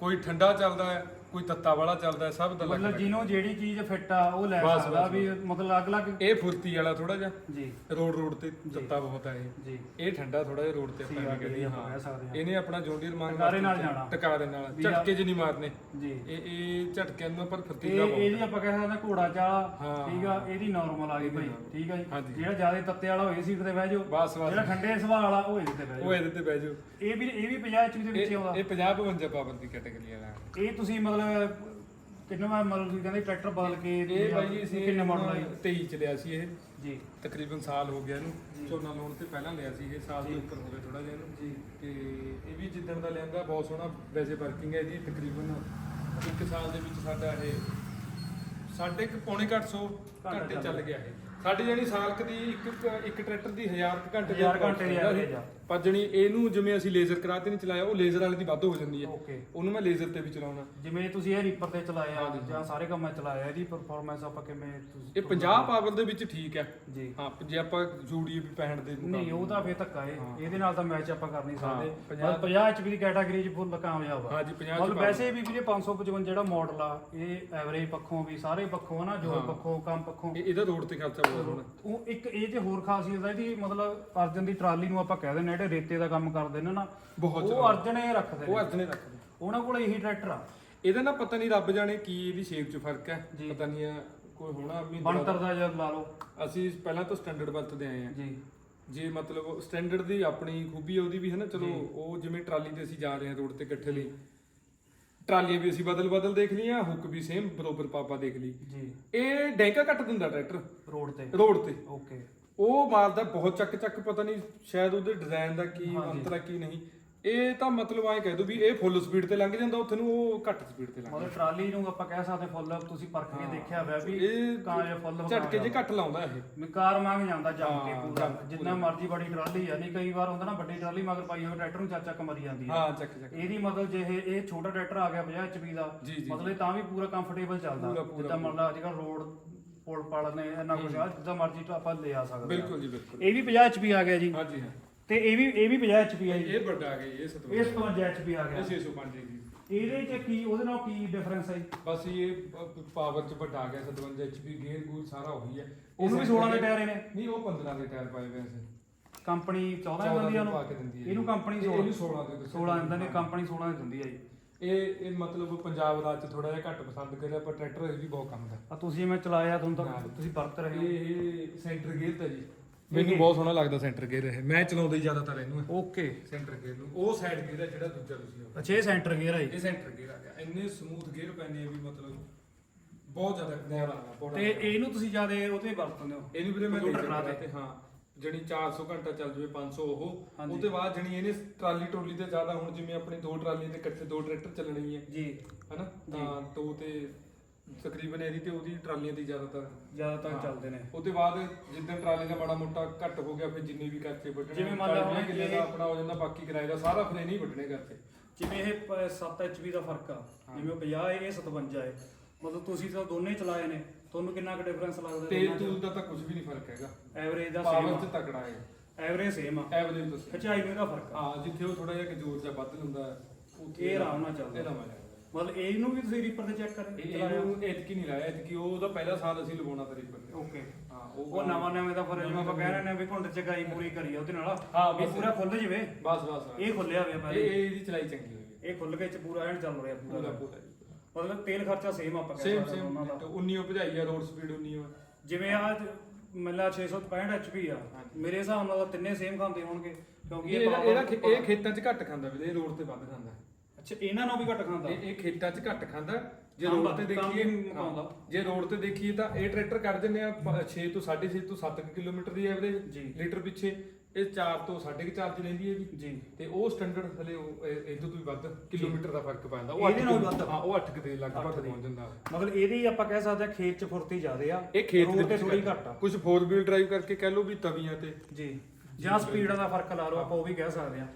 ਕੋਈ ਠੰਡਾ ਚੱਲਦਾ ਹੈ ਕੋਈ ਤੱਤਾ ਵਾਲਾ ਚੱਲਦਾ ਹੈ ਸਭ ਦਾ ਮਤਲਬ ਜਿਹਨੂੰ ਜਿਹੜੀ ਚੀਜ਼ ਫਿੱਟ ਆ ਉਹ ਲੈ ਬਸ, ਸਕਦਾ ਬਸ, ਵੀ ਮਤਲਬ ਅਲੱਗ-ਅਲੱਗ ਇਹ ਫੁਰਤੀ ਵਾਲਾ ਥੋੜਾ ਜਿਹਾ। ਜੀ। ਰੋਡ ਰੋਡ ਤੇ ਤੱਤਾ ਬਹੁਤ ਹੈ ਇਹ। ਜੀ। ਇਹ ਠੰਡਾ ਥੋੜਾ ਜਿਹਾ ਰੋਡ ਤੇ ਆਪਾਂ ਕਹਿੰਦੇ ਹਾਂ ਕਹਿ ਸਕਦੇ ਹਾਂ। ਇਹਨੇ ਆਪਣਾ ਜੋਂਡੀਅਰ ਮੰਗ ਟਕਾਰੇ ਨਾਲ ਜਾਣਾ। ਟਕਾਰੇ ਨਾਲ ਵੀ ਆ- ਝਟਕੇ ਚ ਨਹੀਂ ਮਾਰਨੇ। ਜੀ। ਇਹ ਇਹ ਝਟਕੇ ਨੂੰ ਪਰ ਇਹ ਫਰਤੀਲਾ ਬਹੁਤ ਇਹਦੀ ਆਪਾਂ ਕਹਿ ਸਕਦੇ ਹਾਂ ਘੋੜਾ ਚਾਲਾ ਹਾਂ। ਠੀਕ ਆ ਇਹਦੀ ਨਾਰਮਲ ਆ ਗਈ ਭਾਈ ਠੀਕ ਆ ਹਾਂਜੀ। ਜੀ ਜਿਹੜਾ ਜ਼ਿਆਦਾ ਤੱਤੇ ਵਾਲਾ ਹੋਏ ਸੀਟ ਤੇ ਬਹਿ ਜਾਓ। ਬਸ ਬਸ। ਜਿਹੜਾ ਠੰਡੇ ਸੁਭਾਅ ਵਾਲਾ ਉਹ ਇਹਦੇ ਤੇ ਬਹਿ ਉਹ ਜਾਓ ਇਹਦੇ ਤੇ ਬਹਿ ਜਾਓ। ਇਹ ਵੀ ਇਹ ਵੀ 50 ਐਚਪੀ ਦੇ ਵਿੱਚ ਇਹ ਆਉਂਦਾ। ਇਹ 50 52 ਪਾਵਰ ਦੀ ਕੈਟਾਗਰੀ ਵਾਲਾ। ਇਹ ਤੁਸੀਂ ਮਤਲਬ ਕਿੰਨਾ ਵਾਰ ਮਤਲਬ ਤੁਸੀਂ ਕਹਿੰਦੇ ਟਰੈਕਟਰ ਬਦਲ ਕੇ ਇਹ ਬਾਈ ਜੀ ਅਸੀਂ ਕਿੰਨੇ ਮਾਡਲ ਆਈ 23 ਚ ਲਿਆ ਸੀ ਇਹ। ਜੀ। ਤਕਰੀਬਨ ਸਾਲ ਹੋ ਗਿਆ ਇਹਨੂੰ। ਝੋਨਾ ਲਾਉਣ ਤੇ ਪਹਿਲਾਂ ਲਿਆ ਸੀ ਇਹ ਸਾਲ ਤੋਂ ਉੱਪਰ ਹੋ ਗਿਆ ਥੋੜਾ ਜਿਹਾ ਇਹਨੂੰ। ਜੀ। ਤੇ ਇਹ ਵੀ ਜਿੱਦਣ ਦਾ ਲਿਆਂਦਾ ਬਹੁਤ ਸੋਹਣਾ ਵੈਸੇ ਵਰਕਿੰਗ ਹੈ ਇਹਦੀ ਤਕਰੀਬਨ ਇੱਕ ਸਾਲ ਦੇ ਵਿੱਚ ਸਾਡਾ ਇਹ ਸਾਢੇ ਕੁ ਪੌਣੇ 800 ਘੰਟੇ ਚੱਲ ਗਿਆ ਇਹ। ਸਾਡੀ ਜਾਨੀ ਸਾਲਕ ਦੀ ਇੱਕ ਇੱਕ ਟਰੈਕਟਰ ਦੀ 1000 ਕੁ ਘੰਟੇ ਹਜ਼ਾਰ ਘੰਟੇ ਦੀ average ਆ। ਪਰ ਜਣੀ ਇਹਨੂੰ ਜਿਵੇਂ ਅਸੀਂ ਲੇਜ਼ਰ ਕਰਾ ਤੇ ਨਹੀਂ ਚਲਾਇਆ ਉਹ ਲੇਜ਼ਰ ਵਾਲੇ ਦੀ ਵੱਧ ਹੋ ਜਾਂਦੀ ਹੈ। ਓਕੇ ਉਹਨੂੰ ਮੈਂ ਲੇਜ਼ਰ ਤੇ ਵੀ ਚਲਾਉਣਾ। ਜਿਵੇਂ ਤੁਸੀਂ ਇਹ ਰੀਪਰ ਤੇ ਚਲਾਇਆ ਜਾਂ ਸਾਰੇ ਕੰਮਾਂ 'ਚ ਚਲਾਇਆ ਇਹਦੀ ਪਰਫਾਰਮੈਂਸ ਆਪਾਂ ਕਿਵੇਂ ਤੁਸੀਂ ਇਹ 50 ਪਾਵਰ ਦੇ ਵਿੱਚ ਠੀਕ ਹੈ। ਜੀ। ਹਾਂ ਜੇ ਆਪਾਂ ਜੋੜੀਏ ਵੀ 65 ਦੇ ਨਹੀਂ ਉਹ ਤਾਂ ਫੇਰ ਧੱਕਾ ਏ ਇਹਦੇ ਨਾਲ ਤਾਂ ਮੈਚ ਆਪਾਂ ਕਰ ਨਹੀਂ ਸਕਦੇ। ਹਾਂ, ਮਤਲਬ 50 ਐਚਪੀ ਦੀ ਕੈਟਾਗਰੀ 'ਚ ਫੁੱਲ ਕਾਮਯਾਬ ਆ। ਹਾਂ ਜੀ 50 ਮਤਲਬ ਵੈਸੇ ਵੀ ਵੀਰੇ 555 ਜਿਹੜਾ ਮਾਡਲ ਆ ਇਹ ਐਵਰੇਜ ਪੱਖੋਂ ਵੀ ਸਾਰੇ ਪੱਖੋਂ ਹਨਾ ਜੋਰ ਪੱਖੋਂ ਕੰਮ ਪੱਖੋਂ। ਇਹ- ਇਹਦਾ ਰੋਡ ਤੇ ਖਰਚਾ ਬਹੁਤ ਹੋਣਾ ਉਹ ਇੱਕ ਇਹ ਤੇ ਹੋਰ ਖਾਸੀਅਤ ਹੈ ਇਹਦੀ ਮਤਲਬ ਅਰਜਨ ਦੀ ਟਰਾਲੀ ਨੂੰ ਆਪਾਂ ਕਹਿ ਦਿੰਦੇ ਹਾਂ ਜਿਹੜੇ ਰੇਤੇ ਦਾ ਕੰਮ ਕਰਦੇ ਨੇ ਨਾ ਬਹੁਤ ਉਹ ਅਰਜਨ ਇਹ ਰੱਖਦੇ ਉਹ ਨੇ। ਅਰਜਨੇ ਰੱਖਦੇ ਉਹਨਾਂ ਕੋਲ ਇਹੀ ਟਰੈਕਟਰ ਆ। ਇਹਦਾ ਨਾ ਪਤਾ ਨਹੀਂ ਰੱਬ ਜਾਣੇ ਕੀ ਇਹਦੀ ਸ਼ੇਪ 'ਚ ਫ਼ਰਕ ਹੈ। ਪਤਾ ਨਹੀਂ ਆ, ਕੋਈ ਹੋਣਾ ਵੀ ਬਣਤਰ ਦਾ ਜਦ ਲਾ ਲਓ। ਅਸੀਂ ਪਹਿਲਾਂ ਤੋਂ ਸਟੈਂਡਰਡ ਵਰਤਦੇ ਆਏ ਆ ਜੀ। ਜੇ ਮਤਲਬ ਸਟੈਂਡਰਡ ਦੀ ਆਪਣੀ ਖੂਬੀ ਆ ਉਹਦੀ ਵੀ ਹੈ ਨਾ ਚਲੋ ਉਹ ਜਿਵੇਂ ਟਰਾਲੀ ਤੇ ਅਸੀਂ ਜਾ ਰਹੇ ਹਾਂ ਰੋਡ ਤੇ ਇਕੱਠੇ ਲਈ। ਟਰਾਲੀਆਂ ਵੀ ਅਸੀਂ ਬਦਲ ਬਦਲ ਦੇਖ ਲਈਆਂ ਹੁੱਕ ਵੀ ਸੇਮ ਬਰੋਬਰ ਪਾਪਾ ਦੇਖ ਲਈ। ਜੀ। ਇਹ ਡੈਂਕਾ ਕੱਟ ਦਿੰਦਾ ਟਰੈਕਟਰ ਰੋਡ ਤੇ। ਰੋਡ ਤੇ। ਓਕੇ ਉਹ ਮਾਰਦਾ ਬਹੁਤ ਚੱਕ ਚੱਕ ਪਤਾ ਨਹੀਂ ਸ਼ਾਇਦ ਉਹਦੇ ਡਿਜ਼ਾਈਨ ਦਾ ਕੀ। ਅੰਤਰ ਆ ਕੀ ਨਹੀਂ। ਇਹ ਤਾਂ ਮਤਲਬ ਐਂ ਕਹਿ ਦੋ ਵੀ ਇਹ ਫੁੱਲ ਸਪੀਡ ਤੇ ਲੰਘ ਜਾਂਦਾ ਉੱਥੇ ਨੂੰ ਉਹ ਘੱਟ ਸਪੀਡ ਤੇ ਲੰਘ ਮਤਲਬ ਟਰਾਲੀ ਨੂੰ ਆਪਾਂ ਕਹਿ ਸਕਦੇ ਫੁੱਲ ਤੁਸੀਂ ਪਰਖ ਕੇ ਦੇਖਿਆ ਹੋਇਆ ਵੀ ਇਹ ਕਾਂ ਜਾਂ ਫੁੱਲ ਝਟਕੇ ਜੇ ਘੱਟ ਲਾਉਂਦਾ ਇਹ। ਵੀ ਕਾਰ ਮੰਗ ਜਾਂਦਾ ਜੰਮ ਕੇ ਪੂਰਾ। ਜਿੰਨਾ ਮਰਜ਼ੀ ਬੜੀ ਟਰਾਲੀ ਆ ਨਹੀਂ ਕਈ ਵਾਰ ਹੁੰਦਾ ਨਾ ਵੱਡੀ ਟਰਾਲੀ ਮਗਰ ਪਾਈ ਹੋਵੇ ਟਰੈਕਟਰ ਨੂੰ ਚਾਚਾ ਕਮਰੀ ਜਾਂਦੀ ਆ। ਹਾਂ ਚੱਕ ਚੱਕ। ਇਹਦੀ ਮਤਲਬ ਜੇ ਇਹ ਇਹ ਛੋਟਾ ਟਰੈਕਟਰ ਆ ਗਿਆ 50 ਐਚਪੀ ਦਾ ਮਤਲਬ ਇਹ ਤਾਂ ਵੀ ਪੂਰਾ ਕੰਫਰਟੇਬਲ ਚੱਲਦਾ। ਜਿੱਦਾਂ ਮੰਨ ਲਾ ਅੱਜ ਕੱਲ੍ਹ ਰੋਡ ਪੁਲ ਪਾਲ ਨੇ ਇੰਨਾ ਕੁਝ ਆ ਜਿੱਦਾਂ ਮਰਜ਼ੀ ਤਾਂ ਆਪਾਂ ਲੈ ਆ ਸਕਦੇ ਆ ਬਿਲਕੁਲ ਜੀ ਬਿਲਕੁਲ। ਇਹ ਵੀ 50 ਐਚਪੀ ਆ ਗਿਆ ਜੀ। ਹਾਂਜੀ ਹਾਂ। ਤੇ ਇਹ ਵੀ ਇਹ ਵੀ 50 ਐਚਪੀ ਆ ਜੀ। ਇਹ ਵੱਡਾ ਆ ਗਿਆ ਜੀ, ਇਹ 57 ਇਸ ਤੋਂ 50 ਐਚਪੀ ਆ ਇਹ ਗਿਆ 605 ਜੀ। ਇਹਦੇ ਚ ਕੀ ਉਹਦੇ ਨਾਲ ਕੀ ਡਿਫਰੈਂਸ ਹੈ? ਬਸ ਇਹ ਪਾਵਰ ਚ ਵੱਡਾ ਆ ਗਿਆ 57 HP ਗੇਅਰ ਗੂਰ ਸਾਰਾ ਉਹੀ ਹੈ ਉਹਨੂੰ ਵੀ 16 ਦੇ ਟਾਇਰ ਨੇ ਨਹੀਂ ਉਹ 15 ਦੇ ਟਾਇਰ ਪਾਏ ਹੋਏ ਸੀ ਕੰਪਨੀ 14 14 ਦਿੰਦੀ ਆ ਦੇ ਪਾ ਕੇ ਦਿੰਦੀ ਹੈ ਇਹਨੂੰ ਕੰਪਨੀ ਇਹ- ਇਹਨੂੰ 16 ਦੇ 16 ਦਿੰਦਾ ਨੇ ਕੰਪਨੀ 16 ਦੀ ਦਿੰਦੀ ਆ ਜੀ। ਇਹ ਇਹ ਮਤਲਬ ਪੰਜਾਬ ਰਾਜ ਚ ਥੋੜਾ ਜਿਹਾ ਘੱਟ ਪਸੰਦ ਕਰਿਆ ਪਰ ਟਰੈਕਟਰ ਇਹ ਵੀ ਬਹੁਤ ਕੰਮ ਦਾ ਆ ਤੁਸੀਂ ਮੈਂ ਚਲਾਇਆ ਤੁਹਾਨੂੰ ਤਾਂ। ਤੁਸੀਂ ਵਰਤ ਰਹੇ ਹੋ। ਇਹ ਇਹ ਸੈਂਟਰ ਗੇਅਰ ਤਾਂ ਜੀ। ਮੈਨੂੰ ਬਹੁਤ ਸੋਹਣਾ ਲੱਗਦਾ ਸੈਂਟਰ ਗੇਅਰ ਇਹ। ਮੈਂ ਚਲਾਉਂਦਾ ਹੀ ਜ਼ਿਆਦਾਤਰ ਇਹਨੂੰ। ਓਕੇ। ਸੈਂਟਰ ਗੇਅਰ ਨੂੰ। ਉਹ ਸਾਈਡ ਗੇਅਰ ਹੈ ਜਿਹੜਾ ਦੂਜਾ ਤੁਸੀਂ ਉਹ। ਅੱਛਾ ਇਹ ਸੈਂਟਰ ਗੇਅਰ ਹੈ ਇਹ ਸੈਂਟਰ ਗੇਅਰ ਆ ਗਿਆ। ਇੰਨੇ ਸਮੂਥ ਗੇਅਰ ਪੈਣੇ ਆ ਵੀ ਮਤਲਬ ਬਹੁਤ ਜ਼ਿਆਦਾ ਨਿਆਰਾ ਆ ਤੇ ਇਹਨੂੰ ਤੁਸੀਂ ਜ਼ਿਆਦਾ ਉਹਤੇ ਵਰਤਦੇ ਹੋ। ਇਹਨੂੰ ਵੀਰੇ ਮੈਂ ਕੰਪਿਊਟਰ ਕਰਾ ਦੇ। ਤੇ ਹਾਂ। ਜਣੀ 400 ਘੰਟਾ ਚੱਲ ਜਵੇ 500 ਉਹ। ਹਾਂਜੀ। ਉਹਦੇ ਬਾਅਦ ਜਣੀ ਇਹਨੇ ਟਰਾਲੀ ਟੋਲੀ ਤੇ ਜ਼ਿਆਦਾ ਹੁਣ ਜਿਵੇਂ ਆਪਣੀ ਦੋ ਟਰਾਲੀਆਂ ਤੇ ਇਕੱਠੇ ਦੋ ਟਰੈਕਟਰ ਚੱਲਣੀ ਹੈ ਜੀ। ਹਨਾ? ਤਾਂ ਦੋ ਤੇ ਤਕਰੀਬਨ ਇਹਦੀ ਤੇ ਉਹਦੀ ਟਰਾਲੀਆਂ ਦੀ ਜ਼ਿਆਦਾਤਰ। ਜ਼ਿਆਦਾਤਰ ਹਾਂ। ਚੱਲਦੇ ਨੇ। ਉਹਦੇ ਬਾਅਦ ਜਿੱਦਣ ਟਰਾਲੀ ਦਾ ਮਾੜਾ ਮੋਟਾ ਘੱਟ ਹੋ ਗਿਆ ਫਿਰ ਜਿੰਨੇ ਵੀ ਖਰਚੇ ਵੱਢਣੇ ਜਿਵੇਂ ਮੰਨ ਕਿੱਲੇ ਦਾ ਇਹ- ਆਪਣਾ ਹੋ ਜਾਂਦਾ ਬਾਕੀ ਕਿਰਾਏ ਦਾ ਸਾਰਾ ਫਿਰ ਨਹੀਂ ਵੱਢਣੇ ਖਰਚੇ। ਜਿਵੇਂ ਇਹ 7 ਐਚਪੀ ਦਾ ਫ਼ਰਕ ਆ ਜਿਵੇਂ ਉਹ 50 ਹੈ ਇਹ 57 ਹੈ ਮਤਲਬ ਤੁਸੀਂ ਤਾਂ ਦੋਨੇ ਹੀ ਚਲਾਏ ਨੇ। ਤੁਹਾਨੂੰ ਕਿੰਨਾ ਕੁ ਡਿਫਰੈਂਸ ਲੱਗਦਾ ਤੇਲ ਤੂਲ ਦਾ ਤਾਂ ਕੁਝ ਵੀ ਨਹੀਂ ਫ਼ਰਕ ਹੈਗਾ। ਐਵਰੇਜ ਦਾ ਪਾਵਰ ਸੇਮ ਚ ਤਕੜਾ ਹੈ। ਐਵਰੇਜ ਸੇਮ ਆ। ਐਵਰੇਜ ਤੋਂ same। ਖਚਾਈ ਨੂੰ ਇਹਦਾ ਫ਼ਰਕ ਆ। ਹਾਂ ਜਿੱਥੇ ਉਹ ਥੋੜਾ ਜਿਹਾ ਕਿ ਜ਼ੋਰ ਜਿਹਾ ਵੱਧ ਹੁੰਦਾ ਉੱਥੇ ਇਹ ਆਰਾਮ ਨਾਲ ਚੱਲਦਾ। ਇਹ ਆਰਾਮ ਨਾਲ ਚੱਲਦਾ। ਮਤਲਬ ਇਹਨੂੰ ਵੀ ਤੁਸੀਂ ਰੀਪਰ ਤੇ ਚੈੱਕ ਕਰੇ ਇਹ ਇਹਨੂੰ ਐਤਕੀ ਨਹੀਂ ਲਾਇਆ ਐਤਕੀ ਉਹ ਉਹਦਾ ਪਹਿਲਾ ਸਾਲ ਅਸੀਂ ਲਵਾਉਣਾ ਪਰ ਓਕੇ ਹਾਂ ਉਹ ਨਵਾਂ ਨਵੇਂ ਦਾ ਫਿਰ ਜਿਵੇਂ ਆਪਾਂ ਕਹਿ ਰਹੇ ਨੇ ਵੀ ਘੁੰਡ ਚਗਾਈ ਪੂਰੀ ਕਰੀ ਆ ਉਹਦੇ ਨਾਲ। ਹਾਂ, ਇਹ ਬਸ। ਪੂਰਾ ਖੁੱਲ ਜਵੇ। ਬਸ ਬਸ। ਇਹ ਖੁੱਲਿਆ ਹੋਇਆ ਇਹ ਪਹਿਲੇ। ਇਹ ਇਹਦੀ ਚਲਾਈ ਚੰਗੀ ਹੋਈ। ਹੈ ਇਹ ਖੁੱਲ ਕੇ ਚ ਪੂਰਾ ਐਨ ਚੱਲ ਰਿਹਾ ਪੂਰਾ। ਪੂਰਾ ਪੂਰਾ। ਮਤਲਬ ਤੇਲ ਖਰਚਾ ਸੇਮ ਆਪਾਂ ਕਹਿ ਸੇਮ ਸਕਦੇ ਹਾਂ ਸੇਮ ਉਹਨਾਂ ਦਾ। 19 ਭਜਾਈ ਆ ਰੋਡ ਸਪੀਡ 19 ਆ। ਜਿਵੇਂ ਆ ਮੱਲਾ 665 HP ਆ ਹਾਂਜੀ। ਮੇਰੇ ਹਿਸਾਬ ਨਾਲ ਤਾਂ ਤਿੰਨੇ ਸੇਮ ਖਾਂਦੇ ਹੋਣਗੇ ਕਿਉਂਕਿ ਇਹ ਇਹ ਇਹਦਾ power- ਇਹਦਾ ਖੇ- ਇਹ ਖੇਤਾਂ 'ਚ ਘੱਟ ਖਾਂਦਾ ਵੀਰੇ ਇਹ ਰੋਡ ਤੇ ਵੱਧ ਖਾਂਦਾ। ਅੱਛਾ ਇਹਨਾਂ ਨਾਲੋਂ ਵੀ ਘੱਟ ਖਾਂਦਾ? ਇਹ ਇਹ ਖੇਤਾਂ 'ਚ ਘੱਟ ਖਾਂਦਾ। ਜੇ ਕੰਮ ਰੋਡ ਤੇ ਕੰਮ ਦੇਖੀਏ ਵੀ ਮੁਕਾਉਂਦਾ। ਹਾਂ, ਜੇ ਰੋਡ ਤੇ ਦੇਖੀਏ ਤਾਂ ਇਹ ਟਰੈਕਟਰ ਕੱਢ ਦਿੰਦੇ ਆ 6 ਤੋਂ 6.5 ਤੋਂ 7 ਕਿਲੋਮੀਟਰ ਦੀ ਐਵਰੇਜ ਜੀ। ਲੀਟਰ ਪਿੱਛੇ। ਇਹ 4 ਤੋਂ 4.5 ਚ ਰਹਿੰਦੀ ਹੈ ਜੀ। ਜੀ। ਤੇ ਉਹ ਸਟੈਂਡਰਡ ਹਲੇ ਉਹ ਇਹ ਇਹ ਤੋਂ ਵੀ ਵੱਧ ਕਿਲੋਮੀਟਰ ਦਾ ਫ਼ਰਕ ਪੈਂਦਾ। ਉਹ ਇਹਦੇ 8 ਨਾਲੋਂ ਵੱਧ? ਹਾਂ ਉਹ 8 ਦੇ ਲਗਭਗ ਅੱਠ ਦੇ। ਪਹੁੰਚ ਜਾਂਦਾ। ਮਤਲਬ ਇਹਦੀ ਆਪਾਂ ਕਹਿ ਸਕਦੇ ਆ ਖੇਤ ਚ ਫੁਰਤੀ ਜ਼ਿਆਦੇ ਆ। ਇਹ ਖੇਤ ਦੇ ਵਿੱਚ ਥੋੜੀ ਘੱਟ ਆ। ਕੁਝ 4 ਵੀਲ ਡਰਾਈਵ ਕਰਕੇ ਕਹਿ ਲਓ ਵੀ ਤਵੀਆਂ ਤੇ। ਜੀ। ਜਾਂ ਸਪੀਡ ਦਾ ਫ਼ਰਕ ਲਾ ਲਓ ਆਪਾਂ ਉਹ ਵੀ ਕਹਿ ਸਕਦੇ ਆ